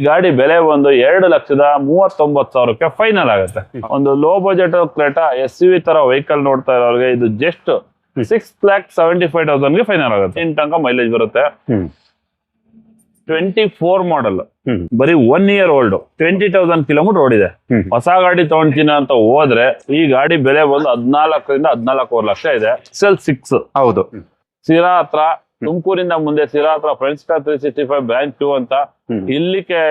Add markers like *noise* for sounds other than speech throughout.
ಈ ಗಾಡಿ ಬೆಲೆ ಒಂದು ಎರಡು ಲಕ್ಷದ ಮೂವತ್ತೊಂಬತ್ತು ಸಾವಿರಕ್ಕೆ ಫೈನಲ್ ಆಗುತ್ತೆ. ಒಂದು low budget Creta S U V ತರ ವೆಹಿಕಲ್ ನೋಡ್ತಾ ಇರೋರಿಗೆ ಇದು just six lakh seventy five ತೌಸಂಡ್ಗೆ final ಆಗುತ್ತೆ. ಇನ್ ತನಕ ಮೈಲೇಜ್ ಬರುತ್ತೆ. ಟ್ವೆಂಟಿ ಫೋರ್ ಮಾಡಲ್ ಬರೀ one year old twenty thousand kilometre ಓಡಿದೆ. ಹೊಸ ಗಾಡಿ ತಗೊಂತೀನಿ ಅಂತ ಹೋದ್ರೆ ಈ ಗಾಡಿ ಬೆಲೆ ಬಂದು ಹದಿನಾಲ್ಕರಿಂದ ಹದಿನಾಲ್ಕೂವರೆ ಲಕ್ಷ ಇದೆ. ಸೆಲ್ ಸಿಕ್ಸ್ ಹೌದು. ಸಿರಾ ಹತ್ರ ತುಮಕೂರಿಂದ ಮುಂದೆ ಸಿರಾ ಹತ್ರ friends three sixty five branch too ಅಂತ ಇಲ್ಲಿಕ್ಕೆ ಇಲ್ಲಿಗೆ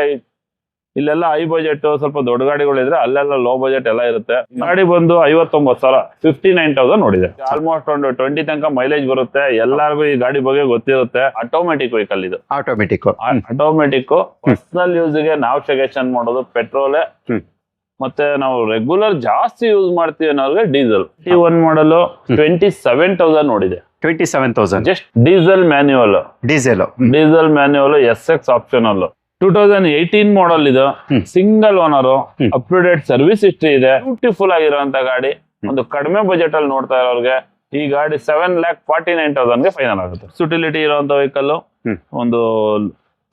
ಇಲ್ಲೆಲ್ಲ ಹೈ ಬಜೆಟ್ ಸ್ವಲ್ಪ ದೊಡ್ಡ ಗಾಡಿಗಳಿದ್ರೆ ಅಲ್ಲೆಲ್ಲ ಲೋ ಬಜೆಟ್ ಎಲ್ಲ ಇರುತ್ತೆ. ಗಾಡಿ ಬಂದು ಐವತ್ತೊಂಬತ್ತು ಸಾವಿರ ಫಿಫ್ಟಿ ನೈನ್ ತೌಸಂಡ್ ನೋಡಿದೆ ಆಲ್ಮೋಸ್ಟ್ ಒಂದು ಟ್ವೆಂಟಿ ತನಕ ಮೈಲೇಜ್ ಬರುತ್ತೆ. ಎಲ್ಲರಿಗೂ ಈ ಗಾಡಿ ಬಗ್ಗೆ ಗೊತ್ತಿರುತ್ತೆ. ಆಟೋಮೆಟಿಕ್ ವೆಹಿಕಲ್ ಇದು. ಆಟೋಮೆಟಿಕ್ ಆಟೋಮೆಟಿಕ್ ಪರ್ಸನಲ್ ಯೂಸ್ಗೆ ನಾವು ಸಜೆಷನ್ ಮಾಡೋದು ಪೆಟ್ರೋಲ್. ಮತ್ತೆ ನಾವು ರೆಗ್ಯುಲರ್ ಜಾಸ್ತಿ ಯೂಸ್ ಮಾಡ್ತೀವಿ ಅನ್ನೋರ್ಗೆ diesel T one model twenty seven thousand ನೋಡಿದೆ. Twenty seven thousand just diesel manual diesel diesel manual S X optional two thousand eighteen model ಇದು. Single owner. Up to date service history ಇದೆ. Beautiful ಆಗಿರುವಂತ ಗಾಡಿ. ಒಂದು ಕಡಿಮೆ budget ಅಲ್ಲಿ ನೋಡ್ತಾ ಇರೋರ್ಗೆ ಈ ಗಾಡಿ ಸೆವೆನ್ ಲ್ಯಾಕ್ ಫಾರ್ಟಿ ನೈನ್ ತೌಸಂಡ್ಗೆ ಫೈನಲ್ ಆಗುತ್ತೆ. ಸುಟಿಲಿಟಿ ಇರುವಂತ ವೆಹಿಕಲ್ ಒಂದು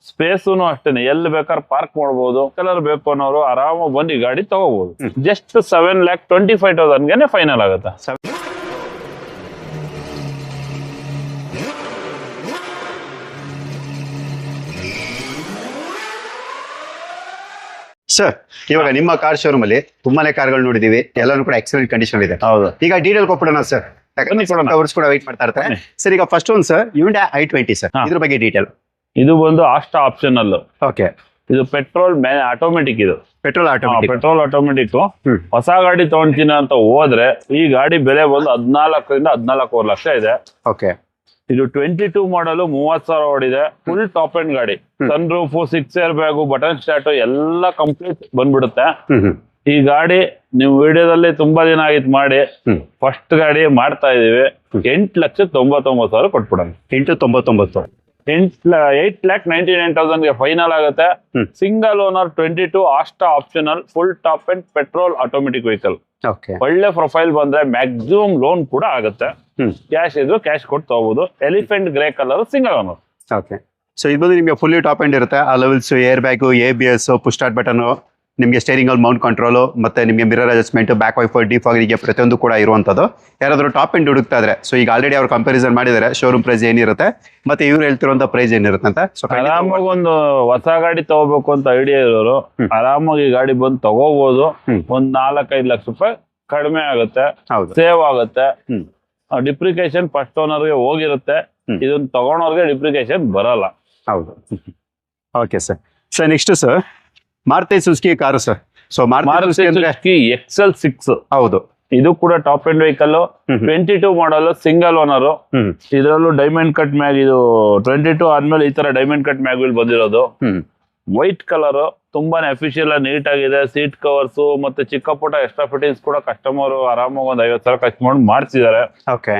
ಸ್ಪೇಸೂನು ಅಷ್ಟೇನೆ. ಎಲ್ಲಿ ಬೇಕಾದ್ರೆ ಪಾರ್ಕ್ ಮಾಡ್ಬೋದು. ಕಲರ್ ಬೇಕು ಅನ್ನೋರು ಆರಾಮಾಗಿ ಬಂದು ಈ ಗಾಡಿ ತಗೋಬಹುದು. Just seven lakh twenty five ತೌಸಂಡ್ಗೆ final ಆಗುತ್ತೆ. ಸರ್ ಇವಾಗ ನಿಮ್ಮ ಕಾರ್ ಶೋರೂಮ್ ಅಲ್ಲಿ ತುಂಬಾನೇ ಕಾರ್ಗಳು ನೋಡಿದೀವಿ. ಎಲ್ಲಾನು ಕೂಡ ಎಕ್ಸಲೆಂಟ್ ಕಂಡೀಷನ್ ಇದೆ. ಹೌದು. ಈಗ ಡೀಟೇಲ್ ಕೊಟ್ಬಿಡೋಣ ಸರ್. ಅವರ್ಸ್ ಕೂಡ ವೈಟ್ ಮಾಡ್ತಾ ಇರ್ತಾರೆ. ಸರ್ ಈಗ ಫಸ್ಟ್ ಒಂದು sir Hyundai I twenty sir. ಇದ್ರ ಬಗ್ಗೆ ಡೀಟೇಲ್ ಇದು ಬಂದು ಆಸ್ಟಾ ಆಪ್ಷನಲ್ ಓಕೆ ಇದು ಪೆಟ್ರೋಲ್ ಆಟೋಮೆಟಿಕ್ ಇದು. ಪೆಟ್ರೋಲ್ ಆಟೋಮೆಟಿಕ್ ಪೆಟ್ರೋಲ್ ಆಟೋಮೆಟಿಕ್ ಹೊಸ ಗಾಡಿ ತಗೊಂತೀನಿ ಅಂತ ಹೋದ್ರೆ ಈ ಗಾಡಿ ಬೆಲೆ ಬಂದು ಹದಿನಾಲ್ಕರಿಂದ ಹದಿನಾಲ್ಕೂವರೆ ಲಕ್ಷ ಇದೆ. ಓಕೆ ಇದು ಟ್ವೆಂಟಿ ಟೂ ಮಾಡಲು ಮೂವತ್ ಸಾವಿರ ಓಡಿದೆ. ಫುಲ್ ಟಾಪ್ ಎಂಡ್ ಗಾಡಿ. Sunroof six air bag button start ಎಲ್ಲ ಕಂಪ್ಲೀಟ್ ಬಂದ್ಬಿಡುತ್ತೆ. ಈ ಗಾಡಿ ನೀವು ವಿಡಿಯೋದಲ್ಲಿ ತುಂಬಾ ದಿನ ಆಗಿತ್ತು ಮಾಡಿ ಫಸ್ಟ್ ಗಾಡಿ ಮಾಡ್ತಾ ಇದೀವಿ ಎಂಟು ಲಕ್ಷ ತೊಂಬತ್ತೊಂಬತ್ತು ಸಾವಿರ ಕೊಟ್ಬಿಡೋಣ. ಎಂಟು ತೊಂಬತ್ತೊಂಬತ್ತು. ಎಂಟ್ ಏಟ್ ಲ್ಯಾಕ್ ನೈಂಟಿ ನೈನ್ ತೌಸಂಡ್ಗೆ ಫೈನಲ್ ಆಗುತ್ತೆ. Single owner twenty two Asta optional full top end petrol automatic vehicle okay ಒಳ್ಳೆ ಪ್ರೊಫೈಲ್ ಬಂದ್ರೆ ಮ್ಯಾಕ್ಸಿಮಮ್ ಲೋನ್ ಕೂಡ ಆಗುತ್ತೆ. ಕ್ಯಾಶ್ ಇದ್ರು ಕ್ಯಾಶ್ ಕೊಟ್ಟು ತಗೋಬಹುದು elephant grey colour single owner okay so ಇದು ಬಂದು ನಿಮಗೆ ಫುಲ್ಲಿ ಟಾಪ್ ಎಂಡ್ ಇರುತ್ತೆ. ಆ levels air bag A B S button ನಿಮಗೆ ಸ್ಟೇರಿಂಗ್ ಅಲ್ಲಿ ಮೌಂಟ್ ಕಂಟ್ರೋಲು ಮತ್ತೆ ನಿಮಗೆ mirror adjustment back wiper defog ಹೀಗೆ ಪ್ರತಿಯೊಂದು ಕೂಡ ಇರುವಂಥದ್ದು ಯಾರಾದರೂ ಟಾಪ್ ಎಂಡ್ ಹುಡುಕ್ತಾ ಇದ್ರೆ ಸೊ ಈಗ ಆಲ್ರೆಡಿ ಅವ್ರು ಕಂಪ್ಯಾರಿಸನ್ ಮಾಡಿದ್ದಾರೆ ಶೋರೂಮ್ ಪ್ರೈಸ್ ಏನಿರುತ್ತೆ ಮತ್ತೆ ಇವ್ರು ಹೇಳ್ತಿರುವಂತ ಪ್ರೈಸ್ ಏನಿರುತ್ತೆ ಅಂತ. ಸೊ ಆರಾಮಾಗಿ ಒಂದು ಹೊಸ ಗಾಡಿ ತಗೋಬೇಕು ಅಂತ ಐಡಿಯಾ ಇರೋರು. ಆರಾಮಾಗಿ ಈ ಗಾಡಿ ಬಂದು ತಗೋಬಹುದು ಒಂದು ನಾಲ್ಕೈದು ಲಕ್ಷ ರೂಪಾಯಿ ಕಡಿಮೆ ಆಗುತ್ತೆ ಹೌದು. ಸೇವ್ ಆಗುತ್ತೆ. ಡಿಪ್ರಿಕೇಶನ್ ಫಸ್ಟ್ ಓನರ್ಗೆ ಹೋಗಿರುತ್ತೆ. ಇದನ್ನ ತಗೊಂಡವ್ರಿಗೆ ಡಿಪ್ರಿಕೇಶನ್ ಬರಲ್ಲ. ಹೌದು. Okay sir sir next sir Maruti Suzuki car sir so Maruti X L six ಹೌದು. ಇದು ಕೂಡ top end vehicle. Twenty two model single owner ಇದರಲ್ಲೂ ಡೈಮಂಡ್ ಕಟ್ ಮ್ಯಾಗ್ ಇದು ಟ್ವೆಂಟಿ ಟೂ ಆದ್ಮೇಲೆ ಈ ತರ ಡೈಮಂಡ್ ಕಟ್ ಮ್ಯಾಗ್ ಬಂದಿರೋದು. ವೈಟ್ ಕಲರ್ ತುಂಬಾನೇ ಅಫಿಷಿಯಲ್ ನೀಟ್ ಆಗಿದೆ. ಸೀಟ್ ಕವರ್ಸ್ ಮತ್ತೆ ಚಿಕ್ಕ ಪುಟ್ಟ ಎಕ್ಸ್ಟ್ರಾ ಫಿಟ್ಟಿಂಗ್ಸ್ ಕೂಡ ಕಸ್ಟಮರ್ ಆರಾಮಾಗಿ ಒಂದ್ ಐವತ್ ಸಾವಿರ ಖರ್ಚು ಮಾಡಿ ಮಾಡ್ತಿದ್ದಾರೆ. ಓಕೆ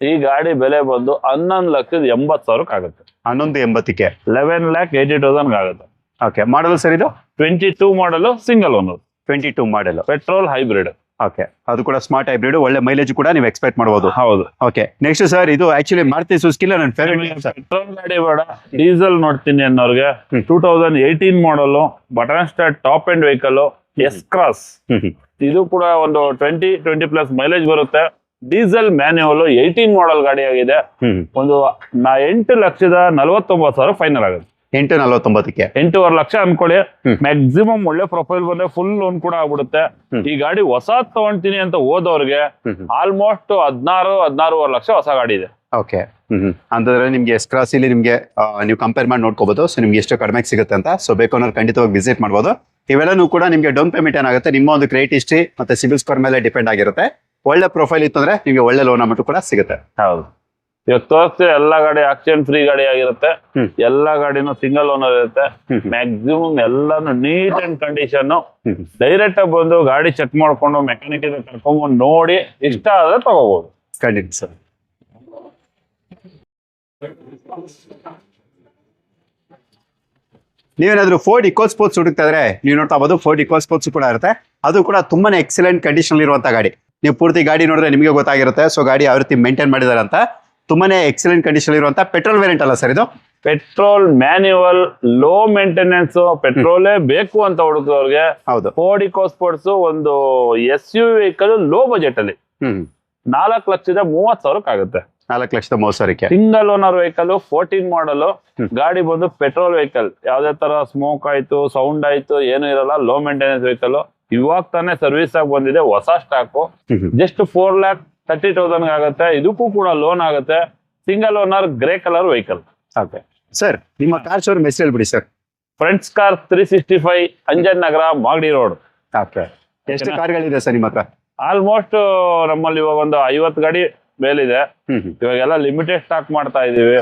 ಈ ಗಾಡಿ ಬೆಲೆ ಬಂದು ಹನ್ನೊಂದು ಲಕ್ಷದ ಎಂಬತ್ ಸಾವಿರಕ್ಕೆ ಆಗುತ್ತೆ. ಹನ್ನೊಂದು ಎಂಬತ್ತಕ್ಕೆ. ಲೆವೆನ್ ಲ್ಯಾಕ್ ಏಯ್ಟಿ ತೌಸಂಡ್ ಆಗುತ್ತೆ. ಓಕೆ ಮಾಡಲ್ ಸರ್ ಇದು? Twenty two model single owner twenty two model petrol hybrid okay ಅದು ಕೂಡ ಸ್ಮಾರ್ಟ್ ಹೈಬ್ರಿಡ್ ಒಳ್ಳೆ ಮೈಲೇಜ್ ಕೂಡ ನೀವು ಎಕ್ಸ್ಪೆಕ್ಟ್ ಮಾಡಬಹುದು ಹೌದು. ಓಕೆ ನೆಕ್ಸ್ಟ್ ಸರ್ ಇದು ಆಕ್ಚುಲಿ ಮಾರುತಿ ಸುಸ್ಕಿಲ್ಲ ನನ್ನ ಫೇವರೇಟ್ ಪೆಟ್ರೋಲ್ ಗಾಡಿ ಬೇಡ ಡೀಸೆಲ್ ನೋಡ್ತೀನಿ ಅನ್ನೋರ್ಗೆ. Two thousand eighteen model button start top end vehicle S cross ಇದು ಕೂಡ ಒಂದು ಟ್ವೆಂಟಿ ಟ್ವೆಂಟಿ ಪ್ಲಸ್ ಮೈಲೇಜ್ ಬರುತ್ತೆ. ಡೀಸೆಲ್ ಮ್ಯಾನ್ಯುವಲ್ ಏಯ್ಟೀನ್ ಮಾಡಲ್ ಗಾಡಿ ಆಗಿದೆ. ಒಂದು ನಾ ಎಂಟು ಲಕ್ಷದ ನಲವತ್ತೊಂಬತ್ತು ಸಾವಿರ ಫೈನಲ್ ಆಗುತ್ತೆ. ಎಂಟು ನಲವತ್ತೊಂಬತ್ತಕ್ಕೆ. ಎಂಟೂವರೆ ಲಕ್ಷ ಅನ್ಕೊಳ್ಳಿ. ಮ್ಯಾಕ್ಸಿಮಮ್ ಒಳ್ಳೆ ಪ್ರೊಫೈಲ್ ಬಂದ್ರೆ ಫುಲ್ ಲೋನ್ ಕೂಡ ಆಗ್ಬಿಡುತ್ತೆ. ಈ ಗಾಡಿ ಹೊಸ ತಗೊಂತೀನಿ ಅಂತ ಹೋದವ್ರಿಗೆ ಆಲ್ಮೋಸ್ಟ್ ಹದಿನಾರು ಹದಿನಾರೂವರೆ ಲಕ್ಷ ಹೊಸ ಗಾಡಿ ಇದೆ. ಓಕೆ. ಅಂತಂದ್ರೆ ನಿಮ್ಗೆ ಎಸ್ ಕ್ರಾಸ್ ಇಲ್ಲಿ ನಿಮ್ಗೆ ನೀವು ಕಂಪೇರ್ ಮಾಡಿ ನೋಡ್ಕೋಬಹುದು ಸೊ ನಿಮ್ಗೆ ಎಷ್ಟು ಕಡಿಮೆ ಸಿಗುತ್ತೆ ಅಂತ. ಸೊ ಬೇಕು ಅನ್ನೋರು ಖಂಡಿತವಾಗಿ ವಿಸಿಟ್ ಮಾಡ್ಬೋದು. ಇವೆಲ್ಲನೂ ಕೂಡ ನಿಮ್ಗೆ ಡೌನ್ ಪೇಮೆಂಟ್ ಏನಾಗುತ್ತೆ? ನಿಮ್ಮ ಒಂದು ಕ್ರೆಡಿಟ್ ಹಿಸ್ಟ್ರಿ ಮತ್ತೆ ಸಿಬಿಲ್ ಸ್ಕೋರ್ ಮೇಲೆ ಡಿಪೆಂಡ್ ಆಗಿರುತ್ತೆ. ಒಳ್ಳೆ ಪ್ರೊಫೈಲ್ ಇತ್ತು ಅಂದ್ರೆ ನಿಮ್ಗೆ ಒಳ್ಳೆ ಲೋನ್ ಅಮೌಂಟ್ ಕೂಡ ಸಿಗುತ್ತೆ. ಹೌದು. ಇವಾಗ ತೋರಿಸ್ತೀವಿ ಎಲ್ಲಾ ಗಾಡಿ ಆಕ್ಸಿಡೆಂಟ್ ಫ್ರೀ ಗಾಡಿ ಆಗಿರುತ್ತೆ. ಎಲ್ಲಾ ಗಾಡಿನೂ ಸಿಂಗಲ್ ಓನರ್ ಇರುತ್ತೆ. ಮ್ಯಾಕ್ಸಿಮಮ್ ಎಲ್ಲಾನು ನೀಟ್ ಅಂಡ್ ಕಂಡೀಷನ್. ಡೈರೆಕ್ಟ್ ಆಗಿ ಬಂದು ಗಾಡಿ ಚೆಕ್ ಮಾಡ್ಕೊಂಡು ಮೆಕ್ಯಾನಿಕ್ ಕರ್ಕೊಂಡ್ಬಂದು ನೋಡಿ ಇಷ್ಟ ಆದ್ರೆ ತಗೋಬಹುದು ಖಂಡಿತ ಸರ್. ನೀವೇನಾದ್ರೂ ಫೋರ್ಡ್ ಇಕೋ ಸ್ಪೋರ್ಟ್ಸ್ ಹುಡುಕ್ತಾ ಇದ್ರೆ ನೀವು ನೋಡ್ತಾ ಬಹುದು ಫೋರ್ಡ್ ಇಕೋ ಸ್ಪೋರ್ಟ್ಸ್ ಕೂಡ ಇರುತ್ತೆ. ಅದು ಕೂಡ ತುಂಬಾನೇ ಎಕ್ಸಲೆಂಟ್ ಕಂಡೀಷನ್ ಇರುವಂತ ಗಾಡಿ. ನೀವು ಪೂರ್ತಿ ಗಾಡಿ ನೋಡಿದ್ರೆ ನಿಮಗೆ ಗೊತ್ತಾಗಿರುತ್ತೆ. ಸೊ ಗಾಡಿ ಯಾವ ರೀತಿ ಮೇಂಟೈನ್ ಮಾಡಿದಾರೆ ಅಂತ. ತುಂಬಾನೇ ಎಕ್ಸಲೆಂಟ್ ಕಂಡೀಷನ್ ಇರುವಂತ ಪೆಟ್ರೋಲ್ ವೇರಿಯಂಟ್ ಅಲ್ಲ ಸರ್ ಇದು? ಪೆಟ್ರೋಲ್ ಮ್ಯಾನ್ಯುವಲ್ ಲೋ ಮೇಂಟೆನೆನ್ಸ್ ಪೆಟ್ರೋಲೇ ಬೇಕು ಅಂತ ಹುಡುಗವ್ರಿಗೆ ಹೌದು. ಫೋರ್ಡ್ ಸ್ಪೋರ್ಟ್ಸ್ ಒಂದು S U vehicle low budget ಅಲ್ಲಿ. ನಾಲ್ಕು ಲಕ್ಷದ ಮೂವತ್ ಸಾವಿರಕ್ಕೆ ಆಗುತ್ತೆ. ನಾಲ್ಕು ಲಕ್ಷದ ಮೂವತ್ತು ಸಾವಿರಕ್ಕೆ. Single owner vehicle fourteen model ಗಾಡಿ ಬಂದು ಪೆಟ್ರೋಲ್ ವೆಹಿಕಲ್ ಯಾವ್ದೇ ತರ ಸ್ಮೋಕ್ ಆಯ್ತು ಸೌಂಡ್ ಆಯ್ತು ಏನು ಇರಲ್ಲ ಲೋ ಮೇಂಟೆನೆನ್ಸ್ ವೆಹಿಕಲ್ ಇವಾಗ ತಾನೇ ಸರ್ವಿಸ್ ಆಗಿ ಬಂದಿದೆ ಹೊಸ stock just four lakh thirty thousand ಆಗುತ್ತೆ ಇದಕ್ಕೂ ಕೂಡ ಲೋನ್ ಆಗುತ್ತೆ. Single owner grey colour vehicle okay sir ನಿಮ್ಮ ಕಾರ್ ಶೋರ್ ಮೆಸ್ ಹೇಳ್ಬಿಡಿ sir friends car three sixty five Anjananagar Magadi road okay ಎಷ್ಟು ಕಾರ್ಗಳಿದೆ ಸರ್ ನಿಮ್ಮ ಹತ್ರ? ಆಲ್ಮೋಸ್ಟ್ ನಮ್ಮಲ್ಲಿ ಇವಾಗ ಒಂದು ಐವತ್ತು ಗಾಡಿ ಮೇಲಿದೆ. ಇವಾಗೆಲ್ಲ ಲಿಮಿಟೆಡ್ ಸ್ಟಾಕ್ ಮಾಡ್ತಾ ಇದೀವಿ.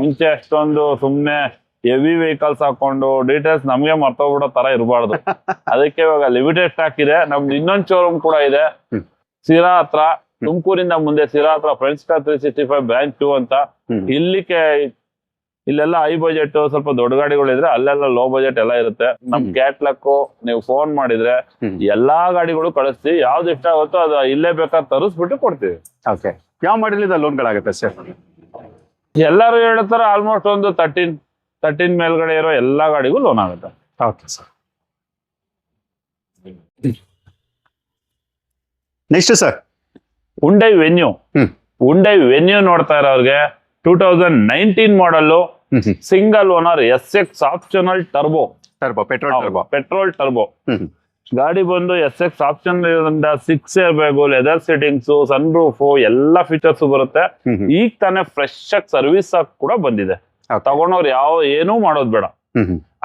ಮುಂಚೆ ಅಷ್ಟೊಂದು ಸುಮ್ನೆ ಹೆವಿ ವೆಹಿಕಲ್ಸ್ ಹಾಕೊಂಡು ಡೀಟೇಲ್ಸ್ ನಮ್ಗೆ ಮರ್ತೋಗ್ಬಿಡೋ ತರ ಇರಬಾರ್ದು. *laughs* ಅದಕ್ಕೆ ಇವಾಗ ಲಿಮಿಟೆಡ್ ಸ್ಟಾಕ್ ಇದೆ. ನಮ್ದು ಇನ್ನೊಂದು ಶೋರೂಮ್ ಕೂಡ ಇದೆ. ಸಿರಾ ಹತ್ರ ತುಮಕೂರಿಂದ ಮುಂದೆ ಸಿರಾ ಹತ್ರ friends star three sixty five branch too ಅಂತ ಇಲ್ಲಿಕ್ಕೆ ಇಲ್ಲಿಗೆ ಇಲ್ಲೆಲ್ಲ ಹೈ ಬಜೆಟ್ ಸ್ವಲ್ಪ ದೊಡ್ಡ ಗಾಡಿಗಳಿದ್ರೆ ಅಲ್ಲೆಲ್ಲ ಲೋ ಬಜೆಟ್ ಎಲ್ಲ ಇರುತ್ತೆ. ನಮ್ ಕ್ಯಾಟ್ ಕ್ಯಾಟ್ಲಕ್ ನೀವು ಫೋನ್ ಮಾಡಿದ್ರೆ ಎಲ್ಲಾ ಗಾಡಿಗಳು ಕಳಿಸ್ತೀವಿ ಯಾವ್ದು ಇಷ್ಟ ಆಗುತ್ತೋ ಅದು ಇಲ್ಲೇ ಬೇಕಾದ್ರೆ ತರಿಸ್ಬಿಟ್ಟು ಕೊಡ್ತೀವಿ. ಓಕೆ ಯಾವ ಲೋನ್ ಲೋನ್ಗಳಾಗುತ್ತೆ ಸರ್ ಎಲ್ಲರೂ ಹೇಳ್ತಾರೆ ಆಲ್ಮೋಸ್ಟ್ ಒಂದು ತರ್ಟೀನ್ ತರ್ಟೀನ್ ಮೇಲ್ಗಡೆ ಇರೋ ಎಲ್ಲಾ ಗಾಡಿಗೂ ಲೋನ್ ಆಗುತ್ತೆ. Okay sir next sir Hyundai Venue Hyundai Hyundai Venue ನೋಡ್ತಾ ಇರೋರಿಗೆ two thousand nineteen model hmm single owner S X optional turbo turbo petrol turbo petrol turbo ಗಾಡಿ ಬಂದು ಎಸ್ ಎಕ್ಸ್ ಆಪ್ಷನ್ ಸಿಕ್ಸ್ ಇರ್ಬೇಕು ಲೆದರ್ ಸೀಟಿಂಗ್ಸ್ ಸನ್ ರೂಫು ಎಲ್ಲಾ features ಬರುತ್ತೆ. ಈಗ ತಾನೇ fresh ಆಗಿ ಸರ್ವಿಸ್ ಆಗಿ ಕೂಡ ಬಂದಿದೆ. ತಗೊಂಡವ್ರು ಯಾವ ಏನೂ ಮಾಡೋದು ಬೇಡ.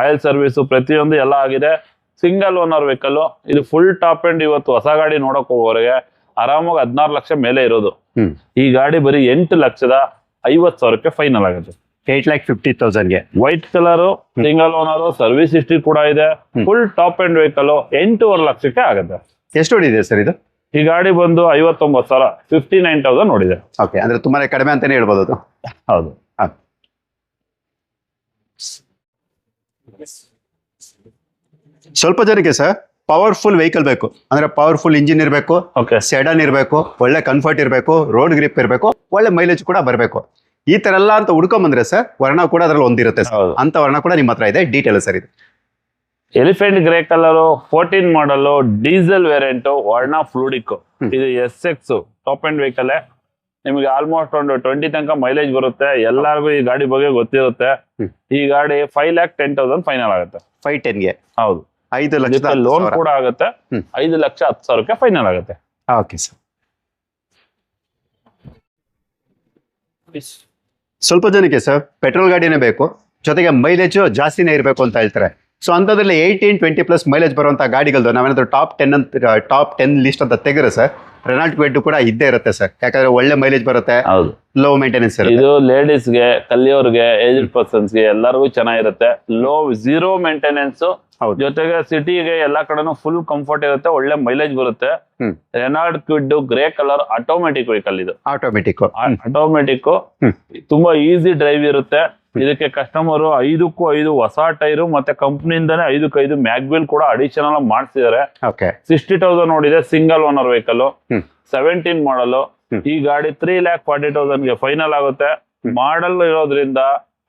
ಆಯಿಲ್ ಸರ್ವಿಸ್ ಪ್ರತಿಯೊಂದು ಎಲ್ಲ ಆಗಿದೆ. ಸಿಂಗಲ್ ಓನರ್ ವೆಹಿಕಲ್ ಇದು ಫುಲ್ ಟಾಪ್ ಅಂಡ್ ಇವತ್ತು ಹೊಸ ಗಾಡಿ ನೋಡಕ್ ಹೋಗೋರಿಗೆ ಆರಾಮಾಗಿ ಹದಿನಾರು ಲಕ್ಷ ಮೇಲೆ ಇರೋದು. ಈ ಗಾಡಿ ಬರೀ ಎಂಟು ಲಕ್ಷದ ಐವತ್ ಸಾವಿರಕ್ಕೆ ಫೈನಲ್ ಆಗುತ್ತೆ. Eight lakh fifty ತೌಸಂಡ್ಗೆ white colour single owner service history ಕೂಡ ಇದೆ. ಫುಲ್ ಟಾಪ್ ಅಂಡ್ ವೆಹಿಕಲ್ ಎಂಟೂವರೆ ಲಕ್ಷಕ್ಕೆ ಆಗುತ್ತೆ. ಎಷ್ಟು ಹೊಡಿದೆ ಸರ್ ಇದು? ಈ ಗಾಡಿ ಬಂದು ಐವತ್ತೊಂಬತ್ತು ಸಾವಿರ ಫಿಫ್ಟಿ ನೈನ್ ತೌಸಂಡ್ ನೋಡಿದೆ ಓಕೆ ಅಂದ್ರೆ ತುಂಬಾನೇ ಕಡಿಮೆ ಅಂತಾನೆ ಹೇಳ್ಬೋದು ಅದು. ಹೌದು. ಸ್ವಲ್ಪ ಜನಕ್ಕೆ ಸರ್ ಪವರ್ಫುಲ್ ವೆಹಿಕಲ್ ಬೇಕು. ಅಂದ್ರೆ ಪವರ್ಫುಲ್ ಇಂಜಿನ್ ಇರಬೇಕು ಓಕೆ ಸೆಡನ್ ಇರಬೇಕು ಒಳ್ಳೆ ಕಂಫರ್ಟ್ ಇರಬೇಕು ರೋಡ್ ಗ್ರಿಪ್ ಇರಬೇಕು ಒಳ್ಳೆ ಮೈಲೇಜ್ ಕೂಡ ಬರಬೇಕು. ಈ ತರ ಎಲ್ಲ ಅಂತ ಹುಡ್ಕೊಂಬಂದ್ರೆ ಸರ್ ವರ್ಣ ಕೂಡ ಅದ್ರಲ್ಲಿ ಒಂದಿರುತ್ತೆ ಸರ್ ಅಂತ ವರ್ಣ ಕೂಡ ನಿಮ್ಮ ಹತ್ರ ಇದೆ. ಡೀಟೇಲ್ ಸರ್ ಇದು elephant grey colour fourteen model diesel variant Verna fluidic ಇದು S X top end vehicle ನಿಮಗೆ ಆಲ್ಮೋಸ್ಟ್ ಒಂದು ಟ್ವೆಂಟಿ ತನಕ ಮೈಲೇಜ್ ಬರುತ್ತೆ. ಎಲ್ಲರಿಗೂ ಈ ಗಾಡಿ ಬಗ್ಗೆ ಗೊತ್ತಿರುತ್ತೆ. ಈ ಗಾಡಿ five lakh ten thousand final ಆಗುತ್ತೆ. ಫೈವ್ ಟೆನ್ಗೆ ಹೌದು. ಐದು ಲಕ್ಷ ಲೋನ್ ಕೂಡ ಆಗುತ್ತೆ. ಐದು ಲಕ್ಷ ಹತ್ತು ಸಾವಿರಕ್ಕೆ ಫೈನಲ್ ಆಗುತ್ತೆ. ಓಕೆ ಸರ್ ಸ್ವಲ್ಪ ಜನಕ್ಕೆ ಸರ್ ಪೆಟ್ರೋಲ್ ಗಾಡಿನೇ ಬೇಕು. ಜೊತೆಗೆ ಮೈಲೇಜ್ ಜಾಸ್ತಿನೇ ಇರಬೇಕು ಅಂತ ಹೇಳ್ತಾರೆ. ಸೊ ಅಂಥದ್ರಲ್ಲಿ ಏಯ್ಟೀನ್ ಟ್ವೆಂಟಿ ಪ್ಲಸ್ ಮೈಲೇಜ್ ಬರುವಂಥ ಗಾಡಿಗಳದ್ದು ನಾವೇನಾದರೂ ಟಾಪ್ ಟೆನ್ ಅಂತ ಟಾಪ್ ಟೆನ್ ಲಿಸ್ಟ್ ಅಂತ ತೆಗೆದ್ರೆ ಸರ್ ರೆನಾಲ್ಟ್ ಕ್ವೆಡ್ ಕೂಡ ಇದ್ದೇ ಇರುತ್ತೆ ಸರ್ ಯಾಕಂದ್ರೆ ಒಳ್ಳೆ ಮೈಲೇಜ್ ಬರುತ್ತೆ ಹೌದು. ಲೋ ಮೇಂಟೆನೆನ್ಸ್ ಇರುತ್ತೆ. ಇದು ಲೇಡೀಸ್ಗೆ ಕಲಿಯೋರ್ಗೆ ಏಜ್ಡ್ ಪರ್ಸನ್ಸ್ಗೆ ಎಲ್ಲರಿಗೂ ಚೆನ್ನಾಗಿರುತ್ತೆ. Low zero maintenance. ಜೊತೆಗೆ ಸಿಟಿಗೆ ಎಲ್ಲಾ ಕಡೆನೂ ಫುಲ್ ಕಂಫರ್ಟ್ ಇರುತ್ತೆ ಒಳ್ಳೆ ಮೈಲೇಜ್ ಬರುತ್ತೆ. Renault Kwid grey colour automatic vehicle ಇದು. ಆಟೋಮೆಟಿಕ್ ಆಟೋಮೆಟಿಕ್ ತುಂಬಾ ಈಸಿ ಡ್ರೈವ್ ಇರುತ್ತೆ. ಇದಕ್ಕೆ ಕಸ್ಟಮರ್ ಐದಕ್ಕೂ ಐದು ಹೊಸ ಟೈರು ಮತ್ತೆ ಕಂಪ್ನಿಯಿಂದಾನೇ ಐದಕ್ಕೆ ಐದು ಮ್ಯಾಗ್ವಿಲ್ ಕೂಡ ಅಡಿಷನಲ್ ಮಾಡಿಸಿದ್ದಾರೆ ಓಕೆ ಸಿಕ್ಸ್ಟಿ ತೌಸಂಡ್ ನೋಡಿದೆ single owner vehicle. Seventeen model ಈ ಗಾಡಿ ತ್ರೀ ಲ್ಯಾಕ್ ಫಾರ್ಟಿ ತೌಸಂಡ್ಗೆ ಫೈನಲ್ ಆಗುತ್ತೆ. ಮಾಡಲ್ ಇರೋದ್ರಿಂದ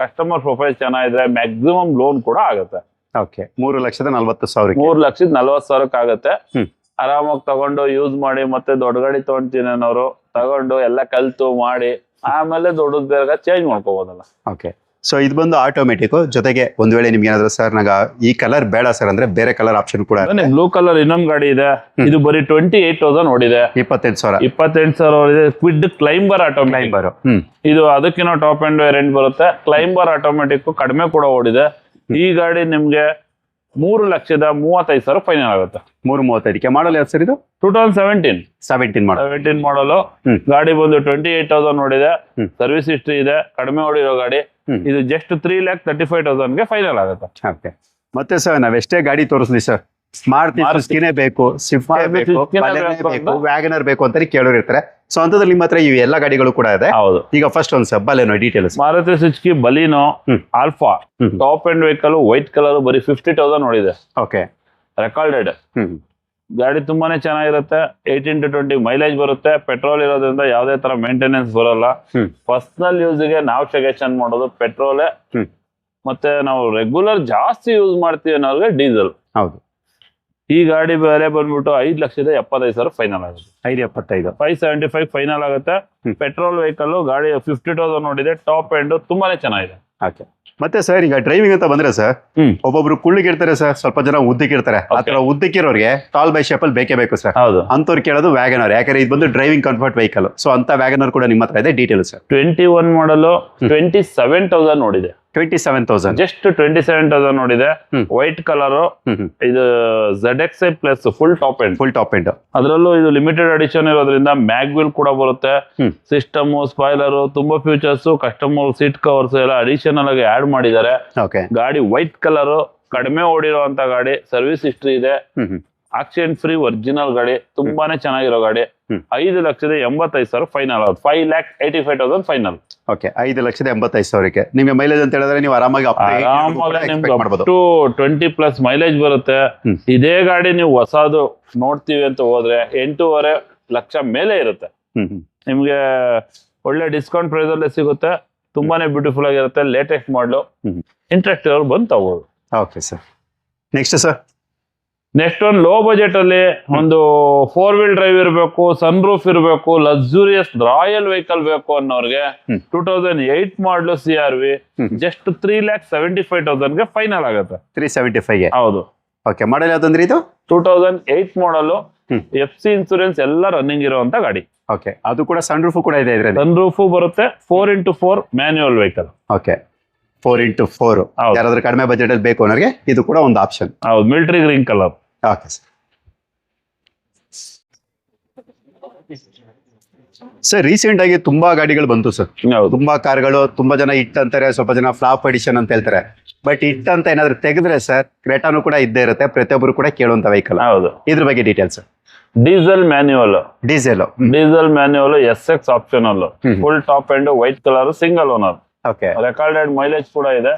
ಕಸ್ಟಮರ್ ಪ್ರೊಫೈಲ್ ಚೆನ್ನಾಗಿದ್ರೆ ಮ್ಯಾಕ್ಸಿಮಮ್ ಲೋನ್ ಕೂಡ ಆಗುತ್ತೆ. ಓಕೆ ಮೂರು ಲಕ್ಷದ ನಲ್ವತ್ತು ಸಾವಿರ ಮೂರು ಲಕ್ಷದ ನಲ್ವತ್ ಸಾವಿರಕ್ಕೆ ಆಗುತ್ತೆ. ಆರಾಮಾಗಿ ತಗೊಂಡು ಯೂಸ್ ಮಾಡಿ ಮತ್ತೆ ದೊಡ್ಡ ಗಾಡಿ ತಗೊಂತೀನಿ ಅನ್ನೋರು ತಗೊಂಡು ಎಲ್ಲ ಕಲ್ತು ಮಾಡಿ ಆಮೇಲೆ ದೊಡ್ಡದ ಬೇಗ ಚೇಂಜ್ ಮಾಡ್ಕೋಬಹುದಲ್ಲ ಓಕೆ ಸೊ ಇದು ಬಂದು ಆಟೋಮೆಟಿಕ್ ಜೊತೆಗೆ ಒಂದ್ ವೇಳೆ ನಿಮ್ಗೆ ಏನಾದ್ರು ಸರ್ ನಾಗ ಈ ಕಲರ್ ಬೇಡ ಸರ್ ಅಂದ್ರೆ ಬೇರೆ ಕಲರ್ ಆಪ್ಷನ್ ಕೂಡ. ಬ್ಲೂ ಕಲರ್ ಇನ್ನೊಂದು ಗಾಡಿ ಇದೆ. ಇದು ಬರೀ ಟ್ವೆಂಟಿ ಏಟ್ ತೌಸಂಡ್ ನೋಡಿದೆ ಇಪ್ಪತ್ತೆಂಟು ಸಾವಿರ. ಇಪ್ಪತ್ತೆಂಟು ಸಾವಿರ ಇದೆ ಕ್ವಿಡ್ ಕ್ಲೈಂಬರ್ ಆಟೋ ಕ್ಲೈಂಬರ್ ಇದು ಅದಕ್ಕಿಂತ ಟಾಪ್ ಅಂಡ್ ವೇರಿಯಂಟ್ ಬರುತ್ತೆ. ಕ್ಲೈಂಬರ್ ಆಟೋಮೆಟಿಕ್ ಕಡಿಮೆ ಕೂಡ ಓಡಿದೆ. ಈ ಗಾಡಿ ನಿಮ್ಗೆ ಮೂರು ಲಕ್ಷದ ಮೂವತ್ತೈದು ಸಾವಿರ ಫೈನಲ್ ಆಗುತ್ತೆ. ಮೂರು ಮೂವತ್ತೈದಕ್ಕೆ ಮಾಡಲ್ ಯಾವ್ದು ಸರ್ ಇದು? Two thousand seventeen seventeen model seventeen model. ಗಾಡಿ ಬಂದು ಟ್ವೆಂಟಿ ಏಟ್ ತೌಸಂಡ್ ನೋಡಿದೆ. ಸರ್ವಿಸ್ ಹಿಸ್ಟ್ರಿ ಇದೆ. ಕಡಿಮೆ ಓಡಿರೋ ಗಾಡಿ. ಇದು just three lakh thirty five ತೌಸಂಡ್ಗೆ final ಆಗುತ್ತೆ. ಓಕೆ ಮತ್ತೆ ಸರ್ ನಾವೆಷ್ಟೇ ಗಾಡಿ ತೋರಿಸ್ಲಿ ಸರ್? ಸ್ಮಾರ್ಟ್. ಸ್ಕಿನೇ ಬೇಕು ಸ್ವಿಫ್ಟ್ ಬೇಕು. ವ್ಯಾಗನರ್ ಬೇಕು ಅಂತ ಕೇಳೋರು ಇರ್ತಾರೆ. ಸೊ ಅಂತದ್ರಲ್ಲಿ ನಿಮ್ಮ ಹತ್ರ ಇವು ಎಲ್ಲ ಗಾಡಿಗಳು ಕೂಡ ಇದೆ. ಹೌದು. ಈಗ ಫಸ್ಟ್ ಒಂದು ಸಬ್ Baleno details Maruti Suzuki Baleno. Alpha. Top end vehicle white colour ಬರೀ ಫಿಫ್ಟಿ ತೌಸಂಡ್ ನೋಡಿದೆ. ಓಕೆ ರೆಕಾರ್ಡೆಡ್ ಗಾಡಿ ತುಂಬಾನೇ ಚೆನ್ನಾಗಿರುತ್ತೆ. ಏಯ್ಟೀನ್ ಟು ಟ್ವೆಂಟಿ ಮೈಲೇಜ್ ಬರುತ್ತೆ. ಪೆಟ್ರೋಲ್ ಇರೋದ್ರಿಂದ ಯಾವುದೇ ತರ ಮೇಂಟೆನೆನ್ಸ್ ಬರಲ್ಲ. ಪರ್ಸನಲ್ ಯೂಸ್ಗೆ ನಾವು ಸಜೆಷನ್ ಮಾಡೋದು ಪೆಟ್ರೋಲೇ. ಮತ್ತೆ ನಾವು ರೆಗ್ಯುಲರ್ ಜಾಸ್ತಿ ಯೂಸ್ ಮಾಡ್ತೀವಿ ಅನ್ನೋರಿಗೆ ಡೀಸೆಲ್ ಹೌದು. ಈ ಗಾಡಿ ಬೇರೆ ಬಂದ್ಬಿಟ್ಟು ಐದ್ ಲಕ್ಷದ ಎಪ್ಪತ್ತೈದು ಸಾವಿರ ಫೈನಲ್ ಆಗುತ್ತೆ. ಐದು ಎಪ್ಪತ್ತೈದು. ಫೈವ್ ಸೆವೆಂಟಿ ಫೈವ್ ಫೈನಲ್ ಆಗುತ್ತೆ. ಪೆಟ್ರೋಲ್ ವೆಹಿಕಲ್ ಗಾಡಿ ಫಿಫ್ಟಿ ತೌಸಂಡ್ ನೋಡಿದೆ ಟಾಪ್ ಎಂಡ್ ತುಂಬಾನೇ ಚೆನ್ನಾಗಿದೆ. ಓಕೆ. ಮತ್ತೆ ಸರ್ ಈಗ ಡ್ರೈವಿಂಗ್ ಅಂತ ಬಂದ್ರೆ ಸರ್ ಒಬ್ಬೊಬ್ರು ಕುಳ್ಳಿಗಿರ್ತಾರೆ ಸರ್ ಸ್ವಲ್ಪ ಜನ ಉದ್ದಕ್ಕಿರ್ತಾರೆ ಆ Okay. ತರ ಉದ್ದಕ್ಕಿರೋರಿಗೆ ಟಾಲ್ ಬೈ ಅಲ್ಲಿ ಬೇಕೇ ಬೇಕು ಸರ್ ಹೌದು. ಅಂತವ್ರು ಕೇಳೋದು ವ್ಯಾಗನರ್ ಯಾಕಂದ್ರೆ ಇದು ಬಂದು ಡ್ರೈವಿಂಗ್ ಕಂಫರ್ಟ್ ವೆಹಿಕಲ್ ಸೊ ಅಂತ ವ್ಯಾಗನರ್ ಕೂಡ ನಿಮ್ಮ ಹತ್ರ ಇದೆ ಡೀಟೇಲ್ ಸರ್ ಟ್ವೆಂಟಿ ಒನ್ ಮಾಡಲು ಟ್ವೆಂಟಿ ಸೆವೆನ್ ತೌಸಂಡ್ ನೋಡಿದೆ. Twenty seven thousand just twenty seven thousand ನೋಡಿದೆ ವೈಟ್ ಕಲರ್ ಇದು Z X i plus full top end full top end ಅದರಲ್ಲೂ ಇದು ಲಿಮಿಟೆಡ್ ಅಡಿಷನ್ ಇರೋದ್ರಿಂದ ಮ್ಯಾಗ್ವಿಲ್ ಕೂಡ ಬರುತ್ತೆ. ಸಿಸ್ಟಮ್ ಸ್ಪಾಯ್ಲರ್ ತುಂಬಾ ಫ್ಯೂಚರ್ಸ್ ಕಸ್ಟಮರ್ ಸೀಟ್ ಕವರ್ಸ್ ಎಲ್ಲ ಅಡಿಷನಲ್ ಆಗಿ ಆಡ್ ಮಾಡಿದ್ದಾರೆ. ಓಕೆ ಗಾಡಿ ವೈಟ್ ಕಲರ್ ಕಡಿಮೆ ಓಡಿರುವಂತ ಗಾಡಿ ಸರ್ವಿಸ್ ಹಿಸ್ಟ್ರಿ ಇದೆ. ಆಕ್ಸಿಡೆಂಟ್ ಫ್ರೀ ಒರಿಜಿನಲ್ ಗಾಡಿ ತುಂಬಾನೇ ಚೆನ್ನಾಗಿರೋ ಗಾಡಿ. ಐದು ಲಕ್ಷದ ಎಂಬತ್ತೈದು ಸಾವಿರ ಫೈನಲ್ ಆಗುತ್ತೆ. Five lakh eighty five thousand final okay ಐದು ಲಕ್ಷದ ಎಂಬತ್ತೈದು ಸಾವಿರಕ್ಕೆ. ನಿಮಗೆ ಮೈಲೇಜ್ ಅಂತ ಹೇಳಿದ್ರೆ ನೀವು ಆರಾಮಾಗಿ up to 80 ಆರಾಮಾಗಿ ನಿಮ್ಗೆ expect ಮಾಡ್ಬೋದು. ಟು ಟ್ವೆಂಟಿ ಪ್ಲಸ್ ಮೈಲೇಜ್ ಬರುತ್ತೆ. ಇದೇ ಗಾಡಿ ನೀವು ಹೊಸದು ನೋಡ್ತೀವಿ ಅಂತ ಹೋದ್ರೆ ಎಂಟೂವರೆ ಲಕ್ಷ ಮೇಲೆ ಇರುತ್ತೆ. ನಿಮ್ಗೆ ಒಳ್ಳೆ ಡಿಸ್ಕೌಂಟ್ ಪ್ರೈಸ್ ಅಲ್ಲೇ ಸಿಗುತ್ತೆ. ತುಂಬಾನೇ ಬ್ಯೂಟಿಫುಲ್ ಆಗಿರುತ್ತೆ. ಲೇಟೆಸ್ಟ್ ಮಾಡಲು. ಇಂಟ್ರೆಸ್ಟ್ ಇರೋರು ಬಂದು ತಗೋದು okay sir next sir next ಒಂದು ಲೋ ಬಜೆಟ್ ಅಲ್ಲಿ ಒಂದು ಫೋರ್ ವೀಲ್ ಡ್ರೈವ್ ಇರಬೇಕು ಸನ್ ರೂಫ್ ಇರಬೇಕು ಲಕ್ಸುರಿಯಸ್ ರಾಯಲ್ ವೆಹಿಕಲ್ ಬೇಕು ಅನ್ನೋರ್ಗೆ. Two thousand eight model C R V just three lakh seventy five ತೌಸಂಡ್ಗೆ final ಆಗುತ್ತೆ. ತ್ರೀ ಸೆವೆಂಟಿ ಫೈವ್ ಹೌದು. Okay model ಯಾವ್ದಂದ್ರೆ ಇದು? Two thousand eight model F C insurance ಎಲ್ಲ running ಇರುವಂತ ಗಾಡಿ. Okay ಅದು ಕೂಡ ಸನ್ ರೂಫು ಕೂಡ ಇದೆ ಇದರಲ್ಲಿ? ಸನ್ ರೂಫು ಬರುತ್ತೆ four into four manual vehicle okay four into four. ಯಾರಾದ್ರೂ ಕಡಿಮೆ ಬಜೆಟ್ ಅಲ್ಲಿ ಬೇಕು ಅನ್ನೋರಿಗೆ ಇದು ಕೂಡ ಒಂದು ಆಪ್ಷನ್ ಹೌದು military green colour okay sir sir recent ಆಗಿ ತುಂಬಾ ಗಾಡಿಗಳು ಬಂತು ಸರ್ ತುಂಬಾ ಕಾರ್ಗಳು ತುಂಬಾ ಜನ ಇಟ್ ಅಂತಾರೆ ಸ್ವಲ್ಪ ಜನ ಫ್ಲಾಪ್ ಎಡಿಷನ್ ಅಂತ ಹೇಳ್ತಾರೆ. ಬಟ್ ಇಟ್ ಅಂತ ಏನಾದ್ರು ತೆಗೆದ್ರೆ ಸರ್ ಕ್ರೇಟಾನು ಕೂಡ ಇದ್ದೇ ಇರುತ್ತೆ ಪ್ರತಿಯೊಬ್ಬರು ಕೂಡ ಕೇಳುವಂತ ವೆಹಿಕಲ್ ಹೌದು. ಇದ್ರ ಬಗ್ಗೆ details diesel manual diesel diesel manual S X optional full top end white colour single owner okay recorded mileage ಕೂಡ ಇದೆ.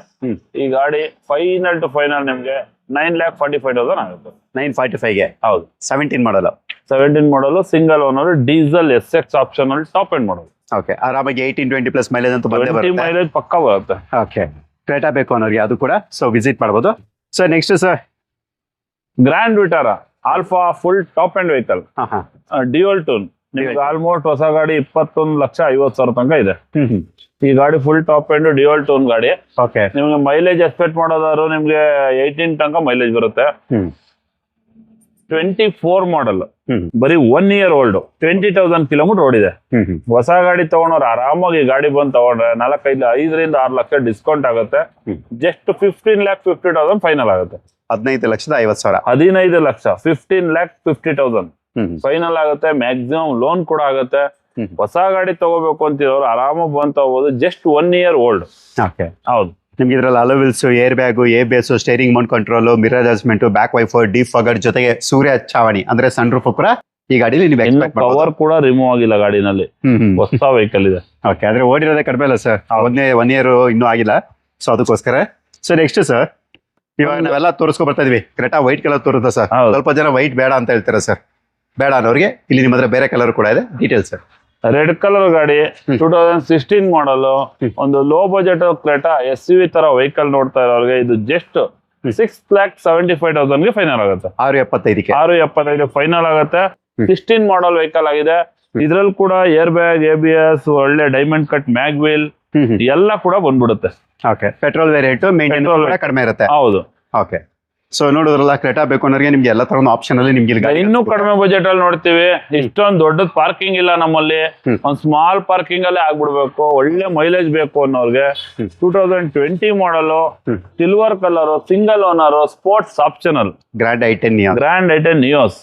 ಈ ಗಾಡಿ ಫೈನಲ್ ಟು ಫೈನಲ್ ನಿಮ್ಗೆ nine lakh forty five thousand ಆಗುತ್ತೆ. ನೈನ್ ಫಾರ್ಟಿ ಫೈವ್ಗೆ ಹೌದು. Seventeen model seventeen model single owner diesel S X ಅಲ್ಲಿ top end ಮಾಡೋದು ಓಕೆ ಆರಾಮಾಗಿ ಏಯ್ಟೀನ್ ಟ್ವೆಂಟಿ ಪ್ಲಸ್ ಮೈಲೇಜ್ ಅಂತ ಮೈಲೇಜ್ ಪಕ್ಕ ಬರುತ್ತೆ. ಓಕೆ ಕ್ರೇಟಾ ಬೇಕು ಅನ್ನೋರಿಗೆ ಅದು ಕೂಡ ಸೊ ವಿಸಿಟ್ ಮಾಡ್ಬೋದು. Sir next sir Grand Vitara Alpha full top end vehicle dual tone ನಿಮ್ಗೆ Dual. ಆಲ್ಮೋಸ್ಟ್ ಹೊಸ ಗಾಡಿ ಇಪ್ಪತ್ತೊಂದು ಲಕ್ಷ ಐವತ್ತು ಸಾವಿರ ತನಕ ಇದೆ. ಈ ಗಾಡಿ full top end dual tone ಗಾಡಿ. ಓಕೆ. ನಿಮ್ಗೆ ಮೈಲೇಜ್ ಎಕ್ಸ್ಪೆಕ್ಟ್ ಮಾಡೋದಾದ್ರು ನಿಮ್ಗೆ ಏಯ್ಟೀನ್ ತನಕ ಮೈಲೇಜ್ ಬರುತ್ತೆ. ಟ್ವೆಂಟಿ ಫೋರ್ ಮಾಡಲ್ ಬರೀ one year old twenty thousand kilometre ಓಡಿದೆ. ಹ್ಮ್ ಹ್ಮ್. ಹೊಸ ಗಾಡಿ ತಗೊಂಡವ್ರು ಆರಾಮಾಗಿ ಈ ಗಾಡಿ ಬಂದು ತಗೊಂಡ್ರೆ ನಾಲ್ಕೈದು ಐದರಿಂದ ಆರು ಲಕ್ಷ ಡಿಸ್ಕೌಂಟ್ ಆಗುತ್ತೆ. Just fifteen lakh fifty thousand final ಆಗುತ್ತೆ. ಹದಿನೈದು ಲಕ್ಷದ ಐವತ್ತು ಸಾವಿರ. ಹದಿನೈದು lakh fifteen lakh fifty thousand final ಆಗುತ್ತೆ ಮ್ಯಾಕ್ಸಿಮಮ್ ಲೋನ್ ಕೂಡ ಆಗುತ್ತೆ. ಹೊಸ ಗಾಡಿ ತಗೋಬೇಕು ಅಂತಿರೋರು ಆರಾಮಾಗಿ ಬಂತ ತಗೋಬಹುದು just one year old okay ಹೌದು. ನಿಮ್ಗೆ ಇದ್ರಲ್ಲಿ alloy wheels air bag A base steering mount control mirror adjustment back wiper defogger ಜೊತೆಗೆ ಸೂರ್ಯ ಚಾವಣಿ ಅಂದ್ರೆ ಸನ್ ರೂಫ್ ಕೂಡ ಈ ಗಾಡಿಲಿ ಕವರ್ ಕೂಡ ರಿಮೂವ್ ಆಗಿಲ್ಲ ಗಾಡಿನಲ್ಲಿ. ಹೊಸ ವೆಹಿಕಲ್ ಇದೆ. ಓಕೆ ಆದ್ರೆ ಓಡಿರೋದೇ ಕಡಿಮೆ ಅಲ್ಲ ಸರ್ ಒಂದೇ ಒನ್ ಇಯರ್ ಇನ್ನೂ ಆಗಿಲ್ಲ. ಸೊ ಅದಕ್ಕೋಸ್ಕರ. ಸೊ ನೆಕ್ಸ್ಟ್ ಸರ್ ಇವಾಗ ನಾವೆಲ್ಲ ತೋರಿಸ್ಕೊ ಬರ್ತಾ ಇದೀವಿ. ಕರೆಕ್ಟಾ ವೈಟ್ ಕಲರ್ ತೋರುತ್ತಾ ಸರ್. ಸ್ವಲ್ಪ ಜನ ವೈಟ್ ಬೇಡ ಅಂತ ಹೇಳ್ತಾರೆ ಸರ್ ಬೇಡ ಅನ್ನೋರಿಗೆ ಇಲ್ಲಿ ನಿಮ್ಮ ಹತ್ರ ಬೇರೆ ಕಲರ್ ಕೂಡ ಇದೆ. ಡೀಟೇಲ್ಸ್ ಸರ್ ರೆಡ್ ಕಲರ್ ಗಾಡಿ. ಟೂ ತೌಸಂಡ್ ಸಿಕ್ಸ್ಟೀನ್ ಮಾಡಲ್ ಒಂದು low budget Creta S U V ತರ ವೆಹಿಕಲ್ ನೋಡ್ತಾ ಇರೋರಿಗೆ ಇದು just. Six lakh seventy five ತೌಸಂಡ್ಗೆ final ಆಗುತ್ತೆ. ಆರು ಎಪ್ಪತ್ತೈದಕ್ಕೆ. ಆರು ಎಪ್ಪತ್ತೈದು ಫೈನಲ್ ಆಗುತ್ತೆ. ಸಿಕ್ಸ್ಟೀನ್ ಮಾಡಲ್ ವೆಹಿಕಲ್ ಆಗಿದೆ. ಇದ್ರಲ್ಲಿ ಕೂಡ air bag A B S ಒಳ್ಳೆ ಡೈಮಂಡ್ ಕಟ್ ಮ್ಯಾಗ್ ವೀಲ್ ಎಲ್ಲ ಕೂಡ ಬಂದ್ಬಿಡುತ್ತೆ. ಓಕೆ ಪೆಟ್ರೋಲ್ ವೇರಿಯಂಟ್ ಕಡಿಮೆ ಇರುತ್ತೆ. ಹೌದು. ಓಕೆ ಸೊ ನೋಡಿದ್ರಲ್ಲ ಕ್ರೆಟಾ ಬೇಕು ಅನ್ನೋರಿಗೆ ನಿಮ್ಗೆ ಎಲ್ಲ ತರ ಆಪ್ಷನ್ ಅಲ್ಲಿ ನಿಮ್ಗೆ ಇಲ್ಲಿ ಗಾಡಿ ಇನ್ನೂ ಕಡಿಮೆ ಬಜೆಟ್ ಅಲ್ಲಿ ನೋಡ್ತೀವಿ. ಇಷ್ಟೊಂದು ದೊಡ್ಡದ್ ಪಾರ್ಕಿಂಗ್ ಇಲ್ಲ ನಮ್ಮಲ್ಲಿ. ಒಂದ್ ಸ್ಮಾಲ್ ಪಾರ್ಕಿಂಗ್ ಅಲ್ಲೇ ಆಗ್ಬಿಡ್ಬೇಕು. ಒಳ್ಳೆ ಮೈಲೇಜ್ ಬೇಕು ಅನ್ನೋರ್ಗೆ. Two thousand twenty model silver colour single owner sports optional Grand i ten Grand i ten Nios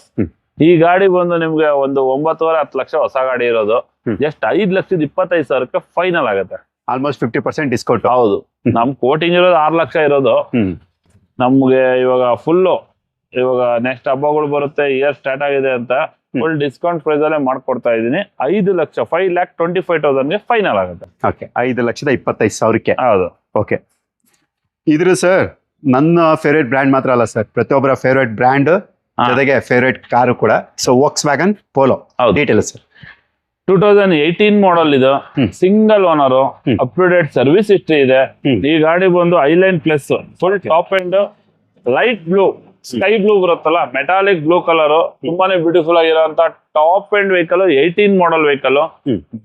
ಈ ಗಾಡಿ ಬಂದು ನಿಮ್ಗೆ ಒಂದು ಒಂಬತ್ತುವರೆ ಹತ್ತು ಲಕ್ಷ ಹೊಸ ಗಾಡಿ ಇರೋದು. ಜಸ್ಟ್ ಐದ್ ಲಕ್ಷದ ಇಪ್ಪತ್ತೈದು ಸಾವಿರಕ್ಕೆ ಫೈನಲ್ ಆಗುತ್ತೆ. ಆಲ್ಮೋಸ್ಟ್ ಫಿಫ್ಟಿ ಪರ್ಸೆಂಟ್ ಡಿಸ್ಕೌಂಟ್ ಹೌದು. ನಮ್ ಕೋಟಿಂಗ್ ಇರೋದು ಆರು ಲಕ್ಷ ಇರೋದು. ನಮ್ಗೆ ಇವಾಗ ಫುಲ್ಲು ಇವಾಗ ನೆಕ್ಸ್ಟ್ ಹಬ್ಬಗಳು ಬರುತ್ತೆ ಇಯರ್ ಸ್ಟಾರ್ಟ್ ಆಗಿದೆ ಅಂತ ಫುಲ್ ಡಿಸ್ಕೌಂಟ್ ಪ್ರೈಸ್ ಅಲ್ಲೇ ಮಾಡ್ಕೊಡ್ತಾ ಇದೀನಿ ಐದು ಲಕ್ಷ ಫೈವ್ ಲ್ಯಾಕ್ ಟ್ವೆಂಟಿ ಫೈವ್ ತೌಸಂಡ್ಗೆ ಫೈನಲ್ ಆಗುತ್ತೆ. ಓಕೆ ಐದು ಲಕ್ಷದ ಇಪ್ಪತ್ತೈದು ಸಾವಿರಕ್ಕೆ. ಹೌದು. ಓಕೆ ಇದ್ರು ಸರ್ ನನ್ನ ಫೇವ್ರೇಟ್ ಬ್ರ್ಯಾಂಡ್ ಮಾತ್ರ ಅಲ್ಲ ಸರ್ ಪ್ರತಿಯೊಬ್ಬರ ಫೇವ್ರೇಟ್ ಬ್ರ್ಯಾಂಡ್. ಜೊತೆಗೆ ಫೇವ್ರೇಟ್ ಕಾರು ಕೂಡ. So Volkswagen Polo detail sir two thousand eighteen model ಇದು. Single owner. Up to date service ಇಷ್ಟು ಇದೆ. ಈ ಗಾಡಿ ಬಂದು Highline plus full top end light blue sky blue ಬರುತ್ತಲ್ಲ ಮೆಟಾಲಿಕ್ ಬ್ಲೂ ಕಲರ್ ತುಂಬಾನೇ beautiful ಆಗಿರೋಂತ top end vehicle eighteen model vehicle.